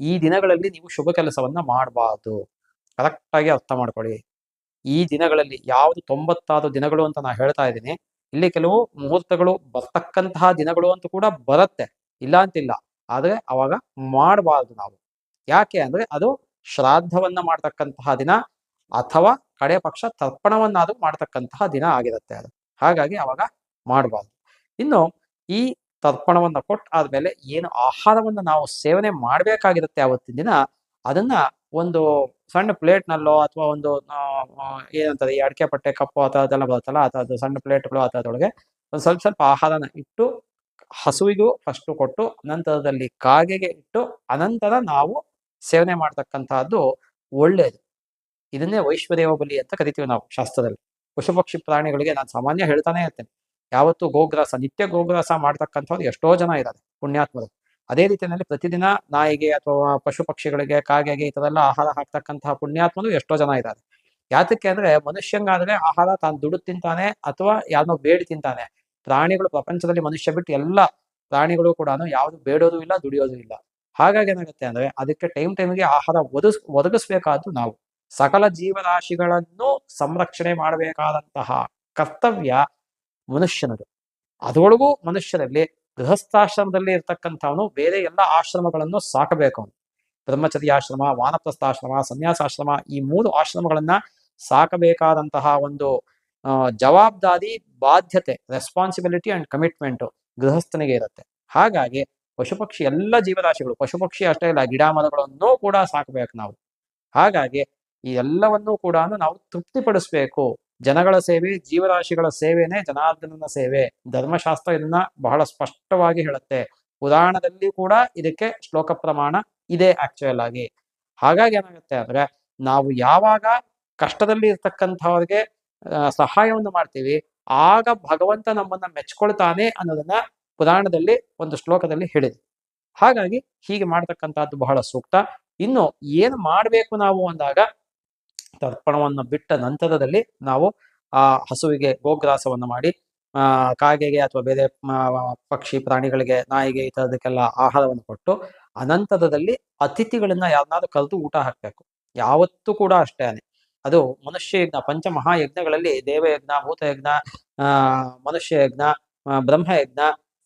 ಈ ದಿನಗಳಲ್ಲಿ ನೀವು ಶುಭ ಕೆಲಸವನ್ನ ಮಾಡಬಾರ್ದು. ಕರೆಕ್ಟಾಗಿ ಅರ್ಥ ಮಾಡ್ಕೊಳ್ಳಿ. ಈ ದಿನಗಳಲ್ಲಿ ಯಾವುದು ತೊಂಬತ್ತಾರು ದಿನಗಳು ಅಂತ ನಾನು ಹೇಳ್ತಾ ಇದ್ದೀನಿ. ಇಲ್ಲಿ ಕೆಲವು ಮುಹೂರ್ತಗಳು ಬರ್ತಕ್ಕಂತಹ ದಿನಗಳು ಅಂತ ಕೂಡ ಬರುತ್ತೆ. ಇಲ್ಲ ಅಂತಿಲ್ಲ. ಆದ್ರೆ ಅವಾಗ ಮಾಡಬಾರ್ದು ನಾವು. ಯಾಕೆ ಅಂದ್ರೆ ಅದು ಶ್ರಾದ್ದವನ್ನ ಮಾಡ್ತಕ್ಕಂತಹ ದಿನ ಅಥವಾ ಕಡೆ ಪಕ್ಷ ತರ್ಪಣವನ್ನಾದ್ರೂ ಮಾಡ್ತಕ್ಕಂತಹ ದಿನ ಆಗಿರುತ್ತೆ ಅದು. ಹಾಗಾಗಿ ಅವಾಗ ಮಾಡಬಾರ್ದು. ಇನ್ನು ಈ ತರ್ಪಣವನ್ನ ಕೊಟ್ಟು ಆದ್ಮೇಲೆ ಏನು ಆಹಾರವನ್ನ ನಾವು ಸೇವನೆ ಮಾಡ್ಬೇಕಾಗಿರುತ್ತೆ ಅವತ್ತಿನ ದಿನ ಅದನ್ನ ಒಂದು ಸಣ್ಣ ಪ್ಲೇಟ್ನಲ್ಲೋ ಅಥವಾ ಒಂದು ಆ, ಆ, ಏನಂತಾರೆ ಈ ಅಡಿಕೆ ಪಟ್ಟೆ ಕಪ್ಪು ಅಥವಾ ಅದೆಲ್ಲ ಬರುತ್ತಲ್ಲ ಅಥವಾ ಸಣ್ಣ ಪ್ಲೇಟ್ಗಳು ಅದರೊಳಗೆ ಒಂದು ಸ್ವಲ್ಪ ಸ್ವಲ್ಪ ಆಹಾರನ ಇಟ್ಟು ಹಸುವಿಗೂ ಫಸ್ಟ್ ಕೊಟ್ಟು ನಂತರದಲ್ಲಿ ಕಾಗೆಗೆ ಇಟ್ಟು ಅನಂತರ ನಾವು ಸೇವನೆ ಮಾಡ್ತಕ್ಕಂತಹದ್ದು ಒಳ್ಳೆಯದು ಇದನ್ನೇ ವೈಶ್ವದೇವ ಬಲಿ ಅಂತ ಕರಿತೀವಿ ನಾವು ಶಾಸ್ತ್ರದಲ್ಲಿ. ಪಶುಪಕ್ಷಿ ಪ್ರಾಣಿಗಳಿಗೆ ನಾನು ಸಾಮಾನ್ಯ ಹೇಳ್ತಾನೆ ಇರ್ತೇನೆ. ಯಾವತ್ತು ಗೋಗ್ರಾಸ ನಿತ್ಯ ಗೋಗ್ರಾಸ ಮಾಡ್ತಕ್ಕಂಥವ್ರು ಎಷ್ಟೋ ಜನ ಇದ್ದಾರೆ ಪುಣ್ಯಾತ್ಮರು. ಅದೇ ರೀತಿಯಲ್ಲಿ ಪ್ರತಿದಿನ ನಾಯಿಗೆ ಅಥವಾ ಪಶು ಪಕ್ಷಿಗಳಿಗೆ ಕಾಗೆಗೆ ಈ ಥರ ಆಹಾರ ಹಾಕ್ತಕ್ಕಂತಹ ಪುಣ್ಯಾತ್ಮರು ಎಷ್ಟೋ ಜನ ಇದ್ದಾರೆ. ಯಾತಕ್ಕೆ ಅಂದ್ರೆ ಮನುಷ್ಯಂಗಾದ್ರೆ ಆಹಾರ ತಾನು ದುಡ್ಡು ತಿಂತಾನೆ ಅಥವಾ ಯಾರನ್ನೋ ಬೇಡಿ ತಿಂತಾನೆ. ಪ್ರಾಣಿಗಳು ಪ್ರಪಂಚದಲ್ಲಿ ಮನುಷ್ಯ ಬಿಟ್ಟು ಎಲ್ಲ ಪ್ರಾಣಿಗಳು ಕೂಡ ಯಾವುದು ಬೇಡೋದು ಇಲ್ಲ, ದುಡಿಯೋದು ಇಲ್ಲ. ಹಾಗಾಗಿ ಏನಾಗುತ್ತೆ ಅಂದ್ರೆ ಅದಕ್ಕೆ ಟೈಮ್ ಟೈಮ್ಗೆ ಆಹಾರ ಒದಗಿಸ್, ಒದಗಿಸ್ಬೇಕಾದ್ದು ನಾವು. ಸಕಲ ಜೀವರಾಶಿಗಳನ್ನು ಸಂರಕ್ಷಣೆ ಮಾಡಬೇಕಾದಂತಹ ಕರ್ತವ್ಯ ಮನುಷ್ಯನದು. ಅದರೊಳಗೂ ಮನುಷ್ಯರಲ್ಲಿ ಗೃಹಸ್ಥಾಶ್ರಮದಲ್ಲಿ ಇರ್ತಕ್ಕಂಥವನು ಬೇರೆ ಎಲ್ಲ ಆಶ್ರಮಗಳನ್ನು ಸಾಕಬೇಕು ಅವನು. ಬ್ರಹ್ಮಚರ್ಯಾಶ್ರಮ ವಾನಪ್ರಸ್ಥಾಶ್ರಮ, ಸನ್ಯಾಸಾಶ್ರಮ ಈ ಮೂರು ಆಶ್ರಮಗಳನ್ನ ಸಾಕಬೇಕಾದಂತಹ ಒಂದು ಜವಾಬ್ದಾರಿ, ಬಾಧ್ಯತೆ ರೆಸ್ಪಾನ್ಸಿಬಿಲಿಟಿ ಅಂಡ್ ಕಮಿಟ್ಮೆಂಟ್ ಗೃಹಸ್ಥನಿಗೆ ಇರುತ್ತೆ. ಹಾಗಾಗಿ ಪಶುಪಕ್ಷಿ ಎಲ್ಲ ಜೀವರಾಶಿಗಳು, ಪಶುಪಕ್ಷಿ ಅಷ್ಟೇ ಇಲ್ಲ ಗಿಡ ಮರಗಳನ್ನು ಕೂಡ ಸಾಕಬೇಕು ನಾವು. ಹಾಗಾಗಿ ಈ ಎಲ್ಲವನ್ನೂ ಕೂಡ ನಾವು ತೃಪ್ತಿಪಡಿಸ್ಬೇಕು. ಜನಗಳ ಸೇವೆ, ಜೀವರಾಶಿಗಳ ಸೇವೆನೇ ಜನಾರ್ದನನ ಸೇವೆ. ಧರ್ಮಶಾಸ್ತ್ರ ಇದನ್ನ ಬಹಳ ಸ್ಪಷ್ಟವಾಗಿ ಹೇಳುತ್ತೆ. ಪುರಾಣದಲ್ಲಿ ಕೂಡ ಇದಕ್ಕೆ ಶ್ಲೋಕ ಪ್ರಮಾಣ ಇದೆ ಆಕ್ಚುಯಲ್ ಆಗಿ. ಹಾಗಾಗಿ ಏನಾಗುತ್ತೆ ಅಂದ್ರೆ, ನಾವು ಯಾವಾಗ ಕಷ್ಟದಲ್ಲಿ ಇರ್ತಕ್ಕಂಥವ್ರಿಗೆ ಸಹಾಯವನ್ನು ಮಾಡ್ತೀವಿ, ಆಗ ಭಗವಂತ ನಮ್ಮನ್ನ ಮೆಚ್ಕೊಳ್ತಾನೆ ಅನ್ನೋದನ್ನ ಪುರಾಣದಲ್ಲಿ ಒಂದು ಶ್ಲೋಕದಲ್ಲಿ ಹೇಳಿದೆ. ಹಾಗಾಗಿ ಹೀಗೆ ಮಾಡ್ತಕ್ಕಂಥದ್ದು ಬಹಳ ಸೂಕ್ತ. ಇನ್ನು ಏನು ಮಾಡಬೇಕು ನಾವು ಅಂದಾಗ ತರ್ಪಣವನ್ನು ಬಿಟ್ಟ ನಂತರದಲ್ಲಿ ನಾವು ಆ ಹಸುವಿಗೆ ಗೋಗ್ರಾಸವನ್ನು ಮಾಡಿ, ಆ, ಕಾಗೆಗೆ ಅಥವಾ ಬೇರೆ ಪಕ್ಷಿ, ಪ್ರಾಣಿಗಳಿಗೆ, ನಾಯಿಗೆ ಈ ತರದಕ್ಕೆಲ್ಲ ಆಹಾರವನ್ನು ಕೊಟ್ಟು, ಅನಂತರದಲ್ಲಿ ಅತಿಥಿಗಳನ್ನ ಯಾರನ್ನಾದ್ರೂ ಕರೆದು ಊಟ ಹಾಕ್ಬೇಕು. ಯಾವತ್ತೂ ಕೂಡ ಅಷ್ಟೇ ಅದು ಮನುಷ್ಯ ಯಜ್ಞ ಪಂಚಮಹಾಯಜ್ಞಗಳಲ್ಲಿ ದೇವಯಜ್ಞ, ಭೂತಯಜ್ಞ, ಆ ಮನುಷ್ಯ ಯಜ್ಞ ಬ್ರಹ್ಮಯಜ್ಞ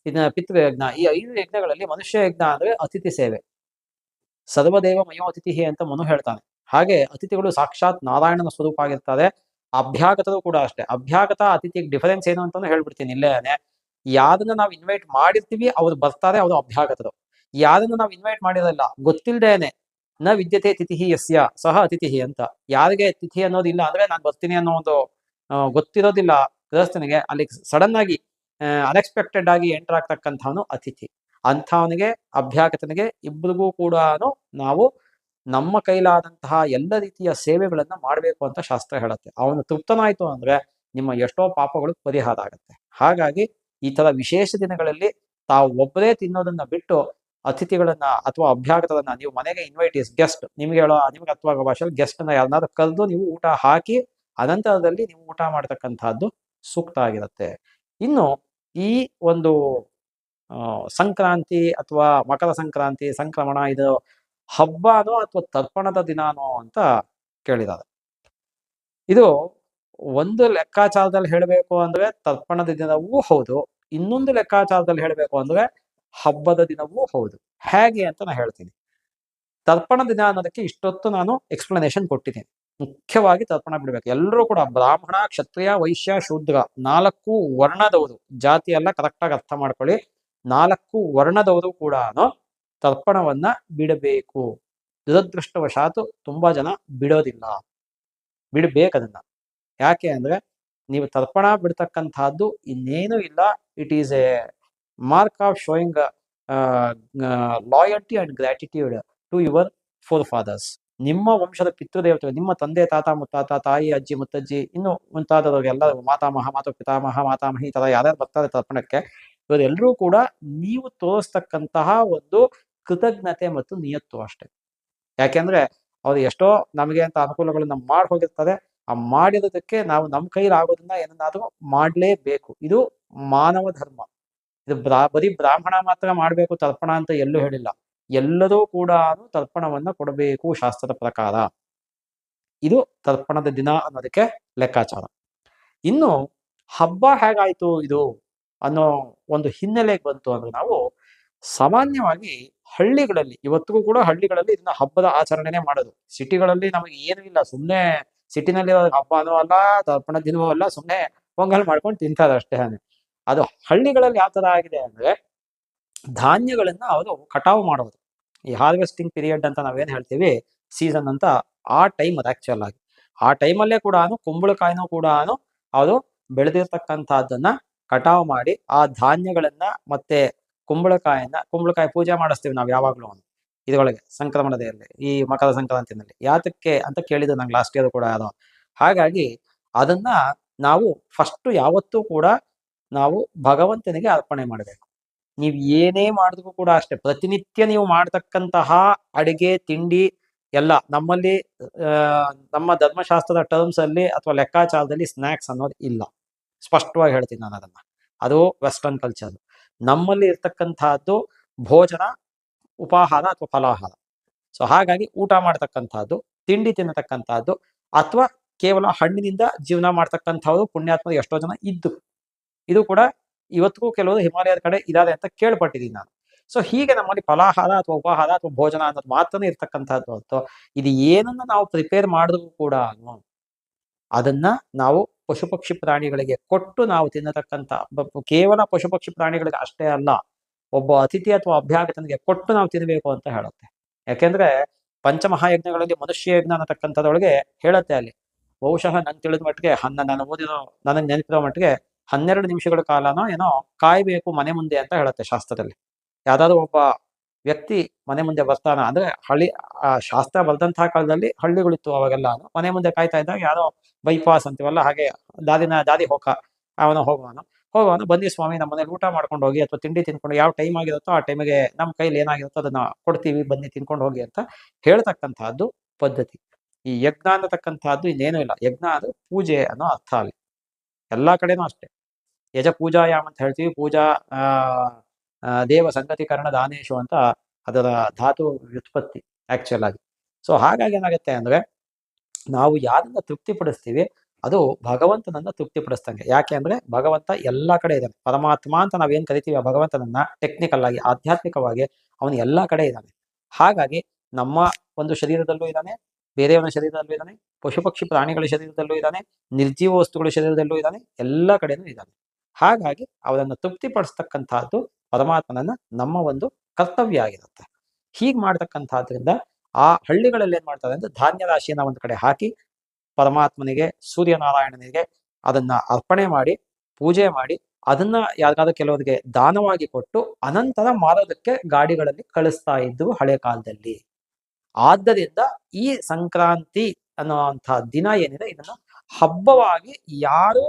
ಇದನ್ನ ಪಿತೃಯಜ್ಞ, ಈ ಐದು ಯಜ್ಞಗಳಲ್ಲಿ ಮನುಷ್ಯ ಯಜ್ಞ ಅಂದ್ರೆ ಅತಿಥಿ ಸೇವೆ. ಸರ್ವದೇವ ಮಯೋ ಅತಿಥಿ ಅಂತ ಮನು ಹೇಳ್ತಾನೆ. ಹಾಗೆ ಅತಿಥಿಗಳು ಸಾಕ್ಷಾತ್ ನಾರಾಯಣನ ಸ್ವರೂಪ ಆಗಿರ್ತಾರೆ ಅಭ್ಯಾಗತರು ಕೂಡ ಅಷ್ಟೇ. ಅಭ್ಯಾಗತ ಅತಿಥಿಗೆ ಡಿಫರೆನ್ಸ್ ಏನು ಅಂತಾನು ಹೇಳ್ಬಿಡ್ತೀನಿ ಇಲ್ಲೇನೆ ಯಾರನ್ನ ನಾವು ಇನ್ವೈಟ್ ಮಾಡಿರ್ತೀವಿ, ಅವ್ರು ಬರ್ತಾರೆ, ಅವರು ಅಭ್ಯಾಗತರು. ಯಾರನ್ನ ನಾವು ಇನ್ವೈಟ್ ಮಾಡಿರಲ್ಲ ಗೊತ್ತಿಲ್ಲದೇನೆ ನ ವಿದ್ಯತೆ ತಿಥಿ ಯಸ್ಯ, ಸಹ ಅತಿಥಿ ಅಂತ. ಯಾರಿಗೆ ತಿಥಿ ಅನ್ನೋದಿಲ್ಲ ಅಂದ್ರೆ ನಾನು ಬರ್ತೀನಿ ಅನ್ನೋ ಒಂದು ಗೊತ್ತಿರೋದಿಲ್ಲ. ಗೃಹಸ್ಥನಿಗೆ ಅಲ್ಲಿ ಸಡನ್ ಆಗಿ ಅನ್ಎಕ್ಸ್ಪೆಕ್ಟೆಡ್ ಆಗಿ ಎಂಟರ್ ಆಗ್ತಕ್ಕಂಥವನು ಅತಿಥಿ. ಅಂಥವನಿಗೆ, ಅಭ್ಯಾಗತನಿಗೆ ಇಬ್ಬರಿಗೂ ಕೂಡ ನಾವು ನಮ್ಮ ಕೈಲಾದಂತಹ ಎಲ್ಲ ರೀತಿಯ ಸೇವೆಗಳನ್ನ ಮಾಡಬೇಕು ಅಂತ ಶಾಸ್ತ್ರ ಹೇಳುತ್ತೆ. ಅವನು ತೃಪ್ತನಾಯ್ತು ಅಂದ್ರೆ ನಿಮ್ಮ ಎಷ್ಟೋ ಪಾಪಗಳು ಪರಿಹಾರ ಆಗುತ್ತೆ ಹಾಗಾಗಿ ಈ ತರ ವಿಶೇಷ ದಿನಗಳಲ್ಲಿ ತಾವು ಒಬ್ಬರೇ ತಿನ್ನೋದನ್ನ ಬಿಟ್ಟು ಅತಿಥಿಗಳನ್ನ ಅಥವಾ ಅಭ್ಯಾಗತರನ್ನ ನೀವು ಮನೆಗೆ ಇನ್ವೈಟ್ ಇಸ್ ಗೆಸ್ಟ್ ನಿಮ್ಗೆ ಹೇಳೋ, ನಿಮ್ಗೆ ಅಥವಾ ಭಾಷೆಯಲ್ಲಿ ಗೆಸ್ಟ್ನ ಯಾರನ್ನಾದ್ರೂ ಕರೆದು ನೀವು ಊಟ ಹಾಕಿ ಅನಂತರದಲ್ಲಿ ನೀವು ಊಟ ಮಾಡ್ತಕ್ಕಂತಹದ್ದು ಸೂಕ್ತ ಆಗಿರುತ್ತೆ. ಇನ್ನು ಈ ಒಂದು ಸಂಕ್ರಾಂತಿ ಅಥವಾ ಮಕರ ಸಂಕ್ರಾಂತಿ, ಸಂಕ್ರಮಣ ಇದು ಹಬ್ಬನೋ ಅಥವಾ ತರ್ಪಣದ ದಿನಾನೋ ಅಂತ ಕೇಳಿದ್ದಾರೆ ಇದು ಒಂದು ಲೆಕ್ಕಾಚಾರದಲ್ಲಿ ಹೇಳಬೇಕು ಅಂದ್ರೆ ತರ್ಪಣದ ದಿನವೂ ಹೌದು, ಇನ್ನೊಂದು ಲೆಕ್ಕಾಚಾರದಲ್ಲಿ ಹೇಳಬೇಕು ಅಂದ್ರೆ ಹಬ್ಬದ ದಿನವೂ ಹೌದು. ಹೇಗೆ ಅಂತ ನಾನು ಹೇಳ್ತೀನಿ. ತರ್ಪಣ ದಿನ ಅನ್ನೋದಕ್ಕೆ ಇಷ್ಟೊತ್ತು ನಾನು ಎಕ್ಸ್ಪ್ಲನೇಷನ್ ಕೊಟ್ಟಿದ್ದೀನಿ. ಮುಖ್ಯವಾಗಿ ತರ್ಪಣ ಬಿಡ್ಬೇಕು. ಎಲ್ಲರೂ ಕೂಡ ಬ್ರಾಹ್ಮಣ, ಕ್ಷತ್ರಿಯ, ವೈಶ್ಯ, ಶೂದ್ರ ನಾಲ್ಕು ವರ್ಣದವರು ಜಾತಿ ಎಲ್ಲ ಕರೆಕ್ಟಾಗಿ ಅರ್ಥ ಮಾಡ್ಕೊಳ್ಳಿ. ನಾಲ್ಕು ವರ್ಣದವರು ಕೂಡ ತರ್ಪಣವನ್ನ ಬಿಡಬೇಕು. ದುರದೃಷ್ಟವಶಾತು ತುಂಬಾ ಜನ ಬಿಡೋದಿಲ್ಲ. ಬಿಡಬೇಕದನ್ನ ಯಾಕೆ ಅಂದ್ರೆ ನೀವು ತರ್ಪಣ ಬಿಡ್ತಕ್ಕಂತಹದ್ದು ಇನ್ನೇನು ಇಲ್ಲ. It is a mark of showing loyalty and gratitude to your forefathers ನಿಮ್ಮ ವಂಶದ ಪಿತೃದೇವತೆ, ನಿಮ್ಮ ತಂದೆ, ತಾತ, ಮುತ್ತಾತ, ತಾಯಿ, ಅಜ್ಜಿ, ಮುತ್ತಜ್ಜಿ, ಇನ್ನು ಮುಂತಾದವರಿಗೆಲ್ಲ ಮಾತಾಮಹ ಮಾತು ಪಿತಾಮಹ ಮಾತಾಮಹಿ ಈ ತರ ಯಾರ್ಯಾರು ಬರ್ತಾರೆ ತರ್ಪಣಕ್ಕೆ, ಇವರೆಲ್ಲರೂ ಕೂಡ ನೀವು ತೋರಿಸ್ತಕ್ಕಂತಹ ಒಂದು ಕೃತಜ್ಞತೆ ಮತ್ತು ನಿಯತ್ತು ಅಷ್ಟೇ. ಯಾಕೆಂದ್ರೆ ಅವ್ರು ಎಷ್ಟೋ ನಮಗೆ ಅಂತ ಅನುಕೂಲಗಳನ್ನ ಮಾಡಿ ಹೋಗಿರ್ತದೆ, ಆ ಮಾಡಿರೋದಕ್ಕೆ ನಾವು ನಮ್ಮ ಕೈಲಿ ಆಗೋದನ್ನ ಏನನ್ನಾದ್ರೂ ಮಾಡ್ಲೇಬೇಕು. ಇದು ಮಾನವ ಧರ್ಮ. ಇದು ಬ್ರಾ, ಬರೀ ಬ್ರಾಹ್ಮಣ ಮಾತ್ರ ಮಾಡ್ಬೇಕು, ತರ್ಪಣ ಅಂತ ಎಲ್ಲೂ ಹೇಳಿಲ್ಲ. ಎಲ್ಲರೂ ಕೂಡ ತರ್ಪಣವನ್ನ ಕೊಡಬೇಕು ಶಾಸ್ತ್ರದ ಪ್ರಕಾರ. ಇದು ತರ್ಪಣದ ದಿನ ಅನ್ನೋದಕ್ಕೆ ಲೆಕ್ಕಾಚಾರ. ಇನ್ನು ಹಬ್ಬ ಹೇಗಾಯ್ತು ಇದು ಅನ್ನೋ ಒಂದು ಹಿನ್ನೆಲೆಗೆ ಬಂತು ಅಂದ್ರೆ ನಾವು ಸಾಮಾನ್ಯವಾಗಿ ಹಳ್ಳಿಗಳಲ್ಲಿ, ಇವತ್ತಿಗೂ ಕೂಡ ಹಳ್ಳಿಗಳಲ್ಲಿ ಇದನ್ನ ಹಬ್ಬದ ಆಚರಣೆನೆ ಮಾಡೋದು. ಸಿಟಿಗಳಲ್ಲಿ ನಮಗೆ ಏನು ಇಲ್ಲ ಸುಮ್ಮನೆ ಸಿಟಿನಲ್ಲಿ ಹಬ್ಬನೂ ಅಲ್ಲ, ತರ್ಪಣ ದಿನವೂ ಅಲ್ಲ ಸುಮ್ಮನೆ ಪೊಂಗಲ್ ಮಾಡ್ಕೊಂಡು ತಿಂತಾರೆ ಅಷ್ಟೇ ಅದು ಹಳ್ಳಿಗಳಲ್ಲಿ ಯಾವ ತರ ಆಗಿದೆ ಅಂದ್ರೆ, ಧಾನ್ಯಗಳನ್ನ ಅವರು ಕಟಾವು ಮಾಡೋದು. ಈ ಹಾರ್ವೆಸ್ಟಿಂಗ್ ಪೀರಿಯಡ್ ಅಂತ ನಾವೇನ್ ಹೇಳ್ತೀವಿ ಸೀಸನ್ ಅಂತ ಆ ಟೈಮ್ ಅದು ಆಕ್ಚುಲ್ ಆಗಿ. ಆ ಟೈಮಲ್ಲೇ ಕೂಡ ಕುಂಬಳಕಾಯಿನೂ ಕೂಡ ಅವರು ಬೆಳೆದಿರ್ತಕ್ಕಂತಹದ್ದನ್ನ ಕಟಾವು ಮಾಡಿ, ಆ ಧಾನ್ಯಗಳನ್ನ ಮತ್ತೆ ಕುಂಬಳಕಾಯನ್ನ ಕುಂಬಳಕಾಯಿ ಪೂಜೆ ಮಾಡಿಸ್ತೀವಿ ನಾವು ಯಾವಾಗ್ಲೂ ಇದರೊಳಗೆ ಸಂಕ್ರಮಣದಲ್ಲಿ ಈ ಮಕರ ಸಂಕ್ರಾಂತಿನಲ್ಲಿ. ಯಾತಕ್ಕೆ ಅಂತ ಕೇಳಿದ್ದು ನಂಗೆ ಲಾಸ್ಟ್ ಇಯರ್ ಕೂಡ ಅದು. ಹಾಗಾಗಿ ಅದನ್ನ ನಾವು ಫಸ್ಟ್ ಯಾವತ್ತೂ ಕೂಡ ನಾವು ಭಗವಂತನಿಗೆ ಅರ್ಪಣೆ ಮಾಡಬೇಕು. ನೀವು ಏನೇ ಮಾಡಿದ್ರು ಕೂಡ ಅಷ್ಟೇ, ಪ್ರತಿನಿತ್ಯ ನೀವು ಮಾಡ್ತಕ್ಕಂತಹ ಅಡಿಗೆ, ತಿಂಡಿ ಎಲ್ಲ ನಮ್ಮಲ್ಲಿ ನಮ್ಮ ಧರ್ಮಶಾಸ್ತ್ರದ ಟರ್ಮ್ಸ್ ಅಲ್ಲಿ ಅಥವಾ ಲೆಕ್ಕಾಚಾರದಲ್ಲಿ ಸ್ನ್ಯಾಕ್ಸ್ ಅನ್ನೋದು ಇಲ್ಲ. ಸ್ಪಷ್ಟವಾಗಿ ಹೇಳ್ತೀನಿ ನಾನು ಅದನ್ನ. ಅದು ವೆಸ್ಟರ್ನ್ ಕಲ್ಚರ್ ನಮ್ಮಲ್ಲಿ ಇರ್ತಕ್ಕಂತಹದ್ದು ಭೋಜನ, ಉಪಾಹಾರ ಅಥವಾ ಫಲಾಹಾರ. ಸೊ ಹಾಗಾಗಿ ಊಟ ಮಾಡ್ತಕ್ಕಂತಹದ್ದು ತಿಂಡಿ ತಿನ್ನತಕ್ಕಂತಹದ್ದು ಅಥವಾ ಕೇವಲ ಹಣ್ಣಿನಿಂದ ಜೀವನ ಮಾಡ್ತಕ್ಕಂಥವ್ರು ಪುಣ್ಯಾತ್ಮ ಎಷ್ಟೋ ಜನ ಇದ್ದು. ಇದು ಕೂಡ ಇವತ್ತಿಗೂ ಕೆಲವರು ಹಿಮಾಲಯದ ಕಡೆ ಇದಾರೆ ಅಂತ ಕೇಳ್ಪಟ್ಟಿದ್ದೀನಿ ನಾನು. ಸೊ ಹೀಗೆ ನಮ್ಮಲ್ಲಿ ಫಲಾಹಾರ ಅಥವಾ ಉಪಹಾರ ಅಥವಾ ಭೋಜನ ಅನ್ನೋದು ಮಾತ್ರನೇ ಇರ್ತಕ್ಕಂಥದ್ದು ಅಂತ ಇದು ಏನನ್ನ ನಾವು ಪ್ರಿಪೇರ್ ಮಾಡಿದ್ರು ಕೂಡ ಅದನ್ನ ನಾವು ಪಶು ಪಕ್ಷಿ ಪ್ರಾಣಿಗಳಿಗೆ ಕೊಟ್ಟು ನಾವು ತಿನ್ನತಕ್ಕಂಥ ಕೇವಲ ಪಶುಪಕ್ಷಿ ಪ್ರಾಣಿಗಳಿಗೆ ಅಷ್ಟೇ ಅಲ್ಲ, ಒಬ್ಬ ಅತಿಥಿ ಅಥವಾ ಅಭ್ಯಾಗತನಿಗೆ ಕೊಟ್ಟು ನಾವು ತಿನ್ನಬೇಕು ಅಂತ ಹೇಳುತ್ತೆ. ಯಾಕೆಂದ್ರೆ ಪಂಚಮಹಾಯಜ್ಞಗಳಲ್ಲಿ ಮನುಷ್ಯ ಯಜ್ಞ ಅನ್ನತಕ್ಕಂಥದ್ರೊಳಗೆ ಹೇಳುತ್ತೆ ಅಲ್ಲಿ. ಬಹುಶಃ ನನ್ ತಿಳಿದ ಮಟ್ಟಿಗೆ ಹನ್ನ, ನಾನು ಓದಿರೋ, ನನಗೆ ನೆನಪಿರೋ ಮಟ್ಟಿಗೆ ಹನ್ನೆರಡು ನಿಮಿಷಗಳ ಕಾಲನೋ ಏನೋ ಕಾಯ್ಬೇಕು ಮನೆ ಮುಂದೆ ಅಂತ ಹೇಳುತ್ತೆ ಶಾಸ್ತ್ರದಲ್ಲಿ. ಯಾವ್ದಾದ್ರು ಒಬ್ಬ ವ್ಯಕ್ತಿ ಮನೆ ಮುಂದೆ ಬರ್ತಾನ ಅಂದ್ರೆ ಹಳ್ಳಿ, ಆ ಶಾಸ್ತ್ರ ಬರೆದಂತಹ ಕಾಲದಲ್ಲಿ ಹಳ್ಳಿಗಳಿತ್ತು ಅವಾಗೆಲ್ಲ ಮನೆ ಮುಂದೆ ಕಾಯ್ತಾ ಇದ್ದಾಗ ಯಾರೋ ಬೈಪಾಸ್ ಅಂತೀವಲ್ಲ, ಹಾಗೆ ದಾದಿನ ದಾದಿ ಹೋಗ, ಅವನು ಹೋಗುವನು. ಹೋಗುವನು ಬನ್ನಿ ಸ್ವಾಮಿ ನಮ್ಮ ಮನೇಲಿ ಊಟ ಮಾಡ್ಕೊಂಡು ಹೋಗಿ ಅಥವಾ ತಿಂಡಿ ತಿನ್ಕೊಂಡು ಯಾವ ಟೈಮ್ ಆಗಿರುತ್ತೋ ಆ ಟೈಮಿಗೆ ನಮ್ಮ ಕೈಲಿ ಏನಾಗಿರುತ್ತೋ ಅದನ್ನ ಕೊಡ್ತೀವಿ, ಬನ್ನಿ ತಿನ್ಕೊಂಡು ಹೋಗಿ ಅಂತ ಹೇಳ್ತಕ್ಕಂತಹದ್ದು ಪದ್ಧತಿ. ಈ ಯಜ್ಞ ಅನ್ನತಕ್ಕಂತಹದ್ದು ಇನ್ನೇನು ಇಲ್ಲ. ಯಜ್ಞ ಅದು ಪೂಜೆ ಅನ್ನೋ ಅರ್ಥ ಅಲ್ಲಿ. ಎಲ್ಲಾ ಕಡೆನೂ ಅಷ್ಟೇ. ಯಜ ಪೂಜಾ ಯಾಮ್ ಅಂತ ಹೇಳ್ತೀವಿ. ಪೂಜಾ, ಆ ದೇವ ಸಂಗತಿಕರಣ ದಾನೇಶು ಅಂತ ಅದರ ಧಾತು ವ್ಯುತ್ಪತ್ತಿ ಆಕ್ಚುಲ್ ಆಗಿ. ಸೊ ಹಾಗಾಗಿ ಏನಾಗುತ್ತೆ ಅಂದ್ರೆ, ನಾವು ಯಾರನ್ನ ತೃಪ್ತಿಪಡಿಸ್ತೀವಿ, ಅದು ಭಗವಂತನನ್ನ ತೃಪ್ತಿಪಡಿಸ್ತಂಗೆ ಯಾಕೆ ಅಂದ್ರೆ, ಭಗವಂತ ಎಲ್ಲಾ ಕಡೆ ಇದ್ದಾನೆ. ಪರಮಾತ್ಮ ಅಂತ ನಾವೇನ್ ಕರಿತೀವಿ, ಆ ಭಗವಂತನನ್ನ ಟೆಕ್ನಿಕಲ್ ಆಗಿ, ಆಧ್ಯಾತ್ಮಿಕವಾಗಿ ಅವನು ಎಲ್ಲಾ ಕಡೆ ಇದ್ದಾನೆ. ಹಾಗಾಗಿ ನಮ್ಮ ಒಂದು ಶರೀರದಲ್ಲೂ ಇದ್ದಾನೆ, ಬೇರೆಯವನ ಶರೀರದಲ್ಲೂ ಇದ್ದಾನೆ ಪಶು ಪಕ್ಷಿ ಪ್ರಾಣಿಗಳ ಶರೀರದಲ್ಲೂ ಇದ್ದಾನೆ, ನಿರ್ಜೀವ ವಸ್ತುಗಳ ಶರೀರದಲ್ಲೂ ಇದ್ದಾನೆ, ಎಲ್ಲ ಕಡೆನೂ ಇದ್ದಾನೆ. ಹಾಗಾಗಿ ಅವರನ್ನು ತೃಪ್ತಿಪಡಿಸ್ತಕ್ಕಂತಹದ್ದು ಪರಮಾತ್ಮನನ್ನ ನಮ್ಮ ಒಂದು ಕರ್ತವ್ಯ ಆಗಿರುತ್ತೆ. ಹೀಗೆ ಮಾಡ್ತಕ್ಕಂಥದ್ರಿಂದ ಆ ಹಳ್ಳಿಗಳಲ್ಲಿ ಏನ್ ಮಾಡ್ತಾರೆ ಅಂದ್ರೆ ಧಾನ್ಯ ರಾಶಿಯನ್ನ ಒಂದು ಕಡೆ ಹಾಕಿ ಪರಮಾತ್ಮನಿಗೆ, ಸೂರ್ಯನಾರಾಯಣನಿಗೆ ಅದನ್ನ ಅರ್ಪಣೆ ಮಾಡಿ, ಪೂಜೆ ಮಾಡಿ, ಅದನ್ನ ಯಾರಿಗಾದ್ರೂ ಕೆಲವರಿಗೆ ದಾನವಾಗಿ ಕೊಟ್ಟು ಅನಂತರ ಮಾರೋದಕ್ಕೆ ಗಾಡಿಗಳಲ್ಲಿ ಕಳಿಸ್ತಾ ಇದ್ದವು ಹಳೆ ಕಾಲದಲ್ಲಿ. ಆದ್ದರಿಂದ ಈ ಸಂಕ್ರಾಂತಿ ಅನ್ನುವಂತಹ ದಿನ ಏನಿದೆ, ಇದನ್ನ ಹಬ್ಬವಾಗಿ ಯಾರು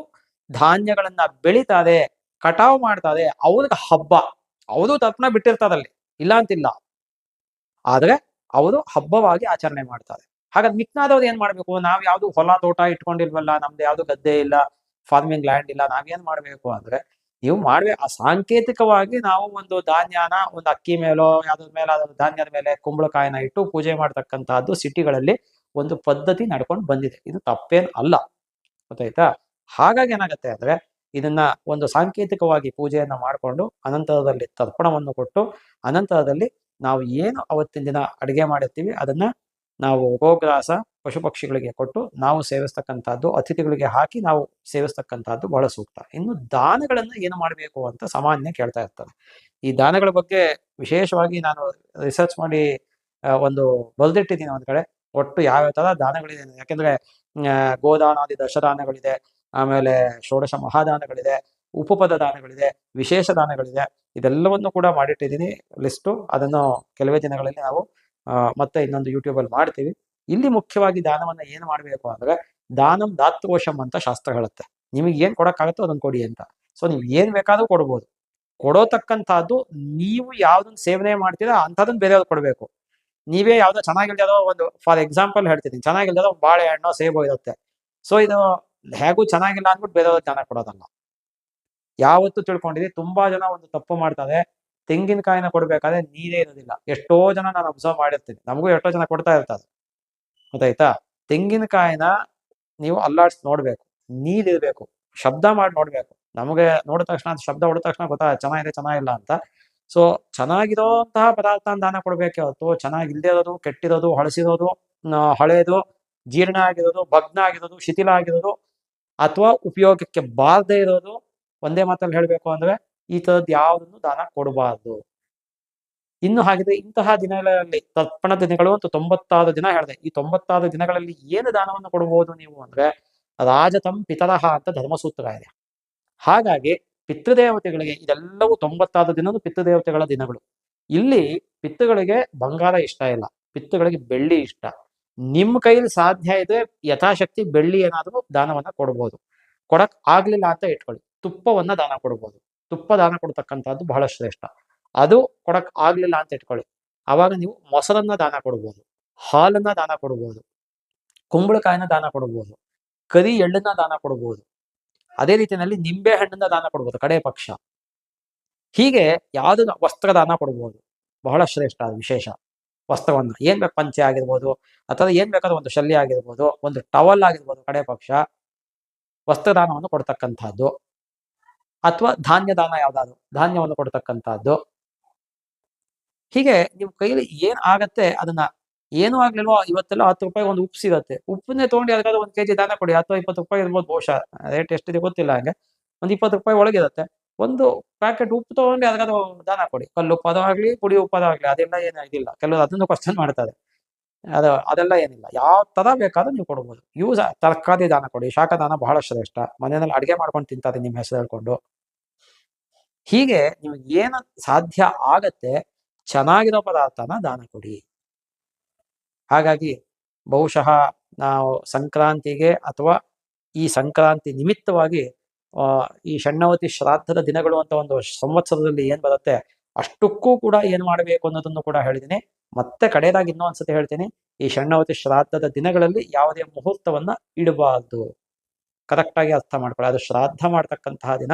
ಧಾನ್ಯಗಳನ್ನ ಬೆಳಿತಾರೆ ಕಟಾವು ಮಾಡ್ತಾರೆ ಅವ್ರಿಗೆ ಹಬ್ಬ. ಅವರು ತರ್ಪಣ ಬಿಟ್ಟಿರ್ತಾರಲ್ಲಿ ಇಲ್ಲ ಅಂತಿಲ್ಲ. ಆದ್ರೆ ಅವರು ಹಬ್ಬವಾಗಿ ಆಚರಣೆ ಮಾಡ್ತಾರೆ ಹಾಗಾದ್ರೆ ಮಿಕ್ನಾದವ್ರು ಏನ್ ಮಾಡ್ಬೇಕು? ನಾವ್ ಯಾವ್ದು ಹೊಲ ತೋಟ ಇಟ್ಕೊಂಡಿಲ್ವಲ್ಲ, ನಮ್ದು ಯಾವ್ದು ಗದ್ದೆ ಇಲ್ಲ ಫಾರ್ಮಿಂಗ್ ಲ್ಯಾಂಡ್ ಇಲ್ಲ ನಾವೇನ್ ಮಾಡ್ಬೇಕು ಅಂದ್ರೆ, ನೀವು ಮಾಡ್ಬೇಕು ಆ ಸಾಂಕೇತಿಕವಾಗಿ ನಾವು ಒಂದು ಧಾನ್ಯನ, ಒಂದು ಅಕ್ಕಿ ಮೇಲೋ ಯಾವ್ದ್ರ ಮೇಲೆ ಧಾನ್ಯದ ಮೇಲೆ ಕುಂಬಳಕಾಯಿನ ಇಟ್ಟು ಪೂಜೆ ಮಾಡ್ತಕ್ಕಂತಹದ್ದು ಸಿಟಿಗಳಲ್ಲಿ ಒಂದು ಪದ್ಧತಿ ನಡ್ಕೊಂಡು ಬಂದಿದೆ. ಇದು ತಪ್ಪೇನ್ ಅಲ್ಲ. ಗೊತ್ತಾಯ್ತಾ? ಹಾಗಾಗಿ ಏನಾಗತ್ತೆ ಅಂದ್ರೆ ಇದನ್ನ ಒಂದು ಸಾಂಕೇತಿಕವಾಗಿ ಪೂಜೆಯನ್ನ ಮಾಡಿಕೊಂಡು ಅನಂತರದಲ್ಲಿ ತರ್ಪಣವನ್ನು ಕೊಟ್ಟು ಅನಂತರದಲ್ಲಿ ನಾವು ಏನು ಅವತ್ತಿನ ದಿನ ಅಡುಗೆ ಮಾಡಿರ್ತೀವಿ ಅದನ್ನ ನಾವು ಗೋಗ್ರಾಸ ಪಶು ಪಕ್ಷಿಗಳಿಗೆ ಕೊಟ್ಟು ನಾವು ಸೇವಿಸ್ತಕ್ಕಂಥದ್ದು, ಅತಿಥಿಗಳಿಗೆ ಹಾಕಿ ನಾವು ಸೇವಿಸ್ತಕ್ಕಂಥದ್ದು ಬಹಳ ಸೂಕ್ತ. ಇನ್ನು ದಾನಗಳನ್ನ ಏನು ಮಾಡಬೇಕು ಅಂತ ಸಾಮಾನ್ಯ ಕೇಳ್ತಾ ಇರ್ತಾರೆ. ಈ ದಾನಗಳ ಬಗ್ಗೆ ವಿಶೇಷವಾಗಿ ನಾನು ರಿಸರ್ಚ್ ಮಾಡಿ ಒಂದು ಬರೆದಿಟ್ಟಿದ್ದೀನಿ ಒಂದ್ ಕಡೆ. ಒಟ್ಟು ಯಾವ್ಯಾವ ತರ ದಾನಗಳಿದೆ. ಯಾಕೆಂದ್ರೆ ಗೋದಾನಾದಿ ದಶದಾನಗಳಿದೆ ಆಮೇಲೆ ಷೋಡಶ ಮಹಾದಾನಗಳಿದೆ ಉಪಪದ ದಾನಗಳಿದೆ ವಿಶೇಷ ದಾನಗಳಿದೆ, ಇದೆಲ್ಲವನ್ನು ಕೂಡ ಮಾಡಿಟ್ಟಿದ್ದೀನಿ. ಲಿಸ್ಟು ಅದನ್ನು ಕೆಲವೇ ದಿನಗಳಲ್ಲಿ ನಾವು ಮತ್ತೆ ಇನ್ನೊಂದು ಯೂಟ್ಯೂಬ್ ಅಲ್ಲಿ ಮಾಡ್ತೀವಿ. ಇಲ್ಲಿ ಮುಖ್ಯವಾಗಿ ದಾನವನ್ನ ಏನು ಮಾಡಬೇಕು ಅಂದ್ರೆ ದಾನಂ ದಾತ್ವೋಶಂ ಅಂತ ಶಾಸ್ತ್ರ ಹೇಳುತ್ತೆ. ನಿಮಗೆ ಏನ್ ಕೊಡೋಕ್ಕಾಗತ್ತೋ ಅದನ್ನ ಕೊಡಿ ಅಂತ. ಸೊ ನೀವು ಏನ್ ಬೇಕಾದರೂ ಕೊಡ್ಬೋದು. ಕೊಡೋತಕ್ಕಂಥದ್ದು ನೀವು ಯಾವ್ದನ್ನ ಸೇವನೆ ಮಾಡ್ತೀರಾ ಅಂಥದನ್ನ ಬೇರೆಯವ್ರು ಕೊಡ್ಬೇಕು. ನೀವೇ ಯಾವ್ದೋ ಚೆನ್ನಾಗಿಲ್ದೋ ಒಂದು ಫಾರ್ ಎಕ್ಸಾಂಪಲ್ ಹೇಳ್ತೀನಿ ಚೆನ್ನಾಗಿಲ್ದೋ ಬಾಳೆಹಣ್ಣು ಸೇಬು ಇರುತ್ತೆ. ಸೊ ಇದು ಹೇಗೂ ಚೆನ್ನಾಗಿಲ್ಲ ಅಂದ್ಬಿಟ್ಟು ಬೇರೆಯವ್ರ ದಾನ ಕೊಡೋದಲ್ಲ. ಯಾವತ್ತೂ ತಿಳ್ಕೊಂಡಿದ್ದೀವಿ ತುಂಬಾ ಜನ ಒಂದು ತಪ್ಪು ಮಾಡ್ತಾರೆ, ತೆಂಗಿನಕಾಯಿನ ಕೊಡ್ಬೇಕಾದ್ರೆ ನೀರೇ ಇರೋದಿಲ್ಲ. ಎಷ್ಟೋ ಜನ ನಾನು ಅಬ್ಸರ್ವ್ ಮಾಡಿರ್ತೀನಿ. ನಮಗೂ ಎಷ್ಟೋ ಜನ ಕೊಡ್ತಾ ಇರ್ತಾರೆ. ಗೊತ್ತಾಯ್ತಾ? ತೆಂಗಿನಕಾಯಿನ ನೀವು ಅಲ್ಲಾಡ್ಸಿ ನೋಡ್ಬೇಕು. ನೀರಿರ್ಬೇಕು ಶಬ್ದ ಮಾಡಿ ನೋಡ್ಬೇಕು. ನಮಗೆ ನೋಡಿದ ತಕ್ಷಣ, ಶಬ್ದ ಹೊಡೆದ ತಕ್ಷಣ ಗೊತ್ತಾ, ಚೆನ್ನಾಗಿದೆ, ಚೆನ್ನಾಗಿಲ್ಲ ಅಂತ. ಸೊ ಚೆನ್ನಾಗಿರೋಂತಹ ಪದಾರ್ಥ ದಾನ ಕೊಡ್ಬೇಕೆ ಹೊರತು, ಚೆನ್ನಾಗಿ ಇರೋದು, ಕೆಟ್ಟಿರೋದು, ಹಳಸಿರೋದು ಹಳೇದು, ಜೀರ್ಣ ಆಗಿರೋದು, ಭಗ್ನ ಆಗಿರೋದು, ಶಿಥಿಲ ಆಗಿರೋದು ಅಥವಾ ಉಪಯೋಗಕ್ಕೆ ಬಾರದೇ ಇರೋದು ಒಂದೇ ಮಾತಲ್ಲಿ ಹೇಳ್ಬೇಕು ಅಂದ್ರೆ ಈ ತರದ್ ಯಾವ್ದನ್ನು ದಾನ ಕೊಡಬಾರ್ದು. ಇನ್ನು ಹಾಗಿದ್ರೆ ಇಂತಹ ದಿನಗಳಲ್ಲಿ, ತರ್ಪಣ ದಿನಗಳು ಅಂತ ತೊಂಬತ್ತಾರು ದಿನ ಹೇಳಿದೆ. ಈ ತೊಂಬತ್ತಾರು ದಿನಗಳಲ್ಲಿ ಏನು ದಾನವನ್ನು ಕೊಡಬಹುದು ನೀವು ಅಂದ್ರೆ ರಾಜತಂ ಪಿತರಹ ಅಂತ ಧರ್ಮಸೂತ್ರ ಇದೆ. ಹಾಗಾಗಿ ಪಿತೃದೇವತೆಗಳಿಗೆ ಇದೆಲ್ಲವೂ ತೊಂಬತ್ತಾರು ದಿನದ ಪಿತೃದೇವತೆಗಳ ದಿನಗಳು. ಇಲ್ಲಿ ಪಿತ್ತುಗಳಿಗೆ ಬಂಗಾರ ಇಷ್ಟ ಇಲ್ಲ. ಪಿತ್ತುಗಳಿಗೆ ಬೆಳ್ಳಿ ಇಷ್ಟ. ನಿಮ್ಮ ಕೈಲಿ ಸಾಧ್ಯ ಇದ್ರೆ ಯಥಾಶಕ್ತಿ ಬೆಳ್ಳಿ ಏನಾದರೂ ದಾನವನ್ನ ಕೊಡ್ಬೋದು. ಕೊಡಕ್ ಆಗ್ಲಿಲ್ಲ ಅಂತ ಇಟ್ಕೊಳ್ಳಿ. ತುಪ್ಪವನ್ನ ದಾನ ಕೊಡ್ಬೋದು. ತುಪ್ಪ ದಾನ ಕೊಡ್ತಕ್ಕಂಥದ್ದು ಬಹಳ ಶ್ರೇಷ್ಠ. ಅದು ಕೊಡಕ್ ಆಗ್ಲಿಲ್ಲ ಅಂತ ಇಟ್ಕೊಳ್ಳಿ. ಅವಾಗ ನೀವು ಮೊಸರನ್ನ ದಾನ ಕೊಡ್ಬೋದು. ಹಾಲನ್ನ ದಾನ ಕೊಡ್ಬೋದು. ಕುಂಬಳಕಾಯಿನ ದಾನ ಕೊಡ್ಬೋದು. ಕರಿ ಎಳ್ಳನ್ನ ದಾನ ಕೊಡ್ಬೋದು. ಅದೇ ರೀತಿಯಲ್ಲಿ ನಿಂಬೆ ಹಣ್ಣನ್ನ ದಾನ ಕೊಡ್ಬೋದು ಕಡೆ ಪಕ್ಷ. ಹೀಗೆ ಯಾವುದನ್ನ ವಸ್ತ್ರ ದಾನ ಕೊಡ್ಬೋದು. ಬಹಳ ಶ್ರೇಷ್ಠ, ವಿಶೇಷ. ವಸ್ತ್ರವನ್ನ. ಏನ್ ಬೇಕು ಪಂಚೆ ಆಗಿರ್ಬೋದು, ಅಥವಾ ಏನ್ ಬೇಕಾದ್ರೂ ಒಂದು ಶಲ್ಯ ಆಗಿರ್ಬೋದು, ಒಂದು ಟವಲ್ ಆಗಿರ್ಬೋದು ಕಡೆ ಪಕ್ಷ, ವಸ್ತ್ರದಾನವನ್ನು ಕೊಡ್ತಕ್ಕಂಥದ್ದು. ಅಥವಾ ಧಾನ್ಯ ದಾನ ಯಾವ್ದಾದ್ರು, ಧಾನ್ಯವನ್ನು ಕೊಡ್ತಕ್ಕಂಥದ್ದು. ಹೀಗೆ ನಿಮ್ ಕೈಲಿ ಏನ್ ಆಗತ್ತೆ ಅದನ್ನ, ಏನೂ ಆಗ್ಲಿಲ್ವೋ, ಇವತ್ತೆಲ್ಲ ಹತ್ತು ರೂಪಾಯಿ ಒಂದು ಉಪ್ಪು ಸಿಗತ್ತೆ. ಉಪ್ಪನ್ನೇ ತಗೊಂಡು ಯಾವ್ದಾದ್ರು ಒಂದ್ ಕೆಜಿ ದಾನ ಕೊಡಿ ಅಥವಾ ಇಪ್ಪತ್ತು ರೂಪಾಯಿ ಇರ್ಬೋದು ಬಹುಶಃ. ರೇಟ್ ಎಷ್ಟಿದೆ ಗೊತ್ತಿಲ್ಲ ಹಂಗೆ, ಒಂದು ಇಪ್ಪತ್ತು ರೂಪಾಯಿ ಒಳಗಿರುತ್ತೆ. ಒಂದು ಪ್ಯಾಕೆಟ್ ಉಪ್ಪು ತಗೊಂಡು ಯಾವ್ದಾದ್ರು ದಾನ ಕೊಡಿ. ಕಲ್ಲು ಉಪ್ಪದ ಆಗ್ಲಿ, ಪುಡಿ ಉಪ್ಪದ ಆಗ್ಲಿ, ಅದೆಲ್ಲ ಏನು ಇದಿಲ್ಲ. ಕೆಲವರು ಅದನ್ನು ಕ್ವಶನ್ ಮಾಡ್ತಾರೆ. ಅದು, ಅದೆಲ್ಲ ಏನಿಲ್ಲ. ಯಾವ ತರ ಬೇಕಾದ್ರೂ ನೀವು ಕೊಡ್ಬೋದು. ಯೂಸ್ ತರಕಾರಿ ದಾನ ಕೊಡಿ. ಶಾಖದಾನ ಬಹಳ ಶ್ರೇಷ್ಠ. ಮನೆಯಲ್ಲಿ ಅಡಿಗೆ ಮಾಡ್ಕೊಂಡು ತಿಂತಾರೆ ನಿಮ್ಮ ಹೆಸರು ಹೇಳ್ಕೊಂಡು. ಹೀಗೆ ನಿಮ್ಗೆ ಏನು ಸಾಧ್ಯ ಆಗತ್ತೆ, ಚೆನ್ನಾಗಿರೋ ಪದಾರ್ಥನ ದಾನ ಕೊಡಿ. ಹಾಗಾಗಿ ಬಹುಶಃ ನಾವು ಸಂಕ್ರಾಂತಿಗೆ ಅಥವಾ ಈ ಸಂಕ್ರಾಂತಿ ನಿಮಿತ್ತವಾಗಿ ಈ ಷಣ್ಣವತಿ ಶ್ರಾದ್ದದ ದಿನಗಳು ಅಂತ ಒಂದು ಸಂವತ್ಸರದಲ್ಲಿ ಏನ್ ಬರುತ್ತೆ? ಅಷ್ಟಕ್ಕೂ ಕೂಡ ಏನ್ ಮಾಡಬೇಕು ಅನ್ನೋದನ್ನು ಕೂಡ ಹೇಳಿದ್ದೀನಿ ಮತ್ತೆ ಕಡೆಯದಾಗಿ ಇನ್ನೂ ಒಂದ್ಸತಿ ಹೇಳ್ತೀನಿ. ಈ ಷಣ್ಣವತಿ ಶ್ರಾದ್ದದ ದಿನಗಳಲ್ಲಿ ಯಾವುದೇ ಮುಹೂರ್ತವನ್ನ ಇಡಬಾರ್ದು. ಕರೆಕ್ಟಾಗಿ ಅರ್ಥ ಮಾಡ್ಕೊಳ್ಳಿ. ಅದು ಶ್ರಾದ್ದ ಮಾಡ್ತಕ್ಕಂತಹ ದಿನ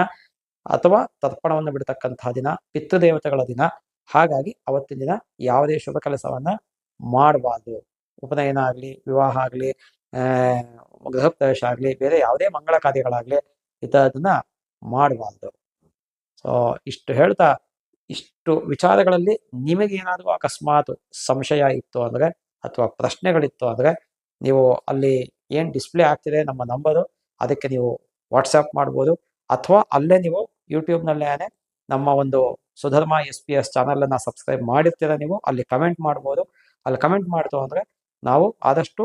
ಅಥವಾ ತರ್ಪಣವನ್ನು ಬಿಡ್ತಕ್ಕಂತಹ ದಿನ, ಪಿತೃದೇವತೆಗಳ ದಿನ. ಹಾಗಾಗಿ ಅವತ್ತಿನ ದಿನ ಯಾವುದೇ ಶುಭ ಕೆಲಸವನ್ನ ಮಾಡಬಾರ್ದು. ಉಪನಯನ ಆಗ್ಲಿ, ವಿವಾಹ ಆಗ್ಲಿ ಗೃಹ ಪ್ರವೇಶ ಆಗ್ಲಿ, ಬೇರೆ ಯಾವುದೇ ಮಂಗಳ ಕಾರ್ಯಗಳಾಗ್ಲಿ ಇಂಥದನ್ನ ಮಾಡಬಾರ್ದು. ಸೊ ಇಷ್ಟು ಹೇಳ್ತಾ, ಇಷ್ಟು ವಿಚಾರಗಳಲ್ಲಿ ನಿಮಗೆ ಏನಾದರೂ ಅಕಸ್ಮಾತ್ ಸಂಶಯ ಇತ್ತು ಅಂದ್ರೆ ಅಥವಾ ಪ್ರಶ್ನೆಗಳಿತ್ತು ಅಂದ್ರೆ ನೀವು ಅಲ್ಲಿ ಏನ್ ಡಿಸ್ಪ್ಲೇ ಆಗ್ತಿದೆ ನಮ್ಮ ನಂಬರು ಅದಕ್ಕೆ ನೀವು ವಾಟ್ಸಪ್ ಮಾಡ್ಬೋದು. ಅಥವಾ ಅಲ್ಲೇ ನೀವು ಯೂಟ್ಯೂಬ್ನಲ್ಲೇ ನಮ್ಮ ಒಂದು ಸುಧರ್ಮ ಎಸ್ ಪಿ ಎಸ್ ಚಾನಲನ್ನು ಸಬ್ಸ್ಕ್ರೈಬ್ ಮಾಡಿರ್ತೀರ ನೀವು, ಅಲ್ಲಿ ಕಮೆಂಟ್ ಮಾಡ್ಬೋದು. ಅಲ್ಲಿ ಕಮೆಂಟ್ ಮಾಡ್ತು ಅಂದರೆ ನಾವು ಆದಷ್ಟು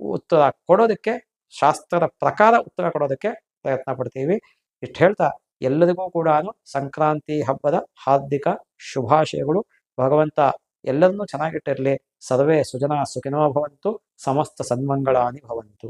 ಉತ್ತರ ಕೊಡೋದಕ್ಕೆ, ಶಾಸ್ತ್ರದ ಪ್ರಕಾರ ಉತ್ತರ ಕೊಡೋದಕ್ಕೆ ಪ್ರಯತ್ನ ಪಡ್ತೀವಿ. ಇಷ್ಟು ಹೇಳ್ತಾ ಎಲ್ಲರಿಗೂ ಕೂಡ ಸಂಕ್ರಾಂತಿ ಹಬ್ಬದ ಹಾರ್ದಿಕ ಶುಭಾಶಯಗಳು. ಭಗವಂತ ಎಲ್ಲರನ್ನೂ ಚೆನ್ನಾಗಿಟ್ಟಿರಲಿ. ಸರ್ವೇ ಸುಜನ ಸುಖಿನೋ ಭವಂತು. ಸಮಸ್ತ ಸನ್ಮಂಗಳಾನಿ ಭವಂತು.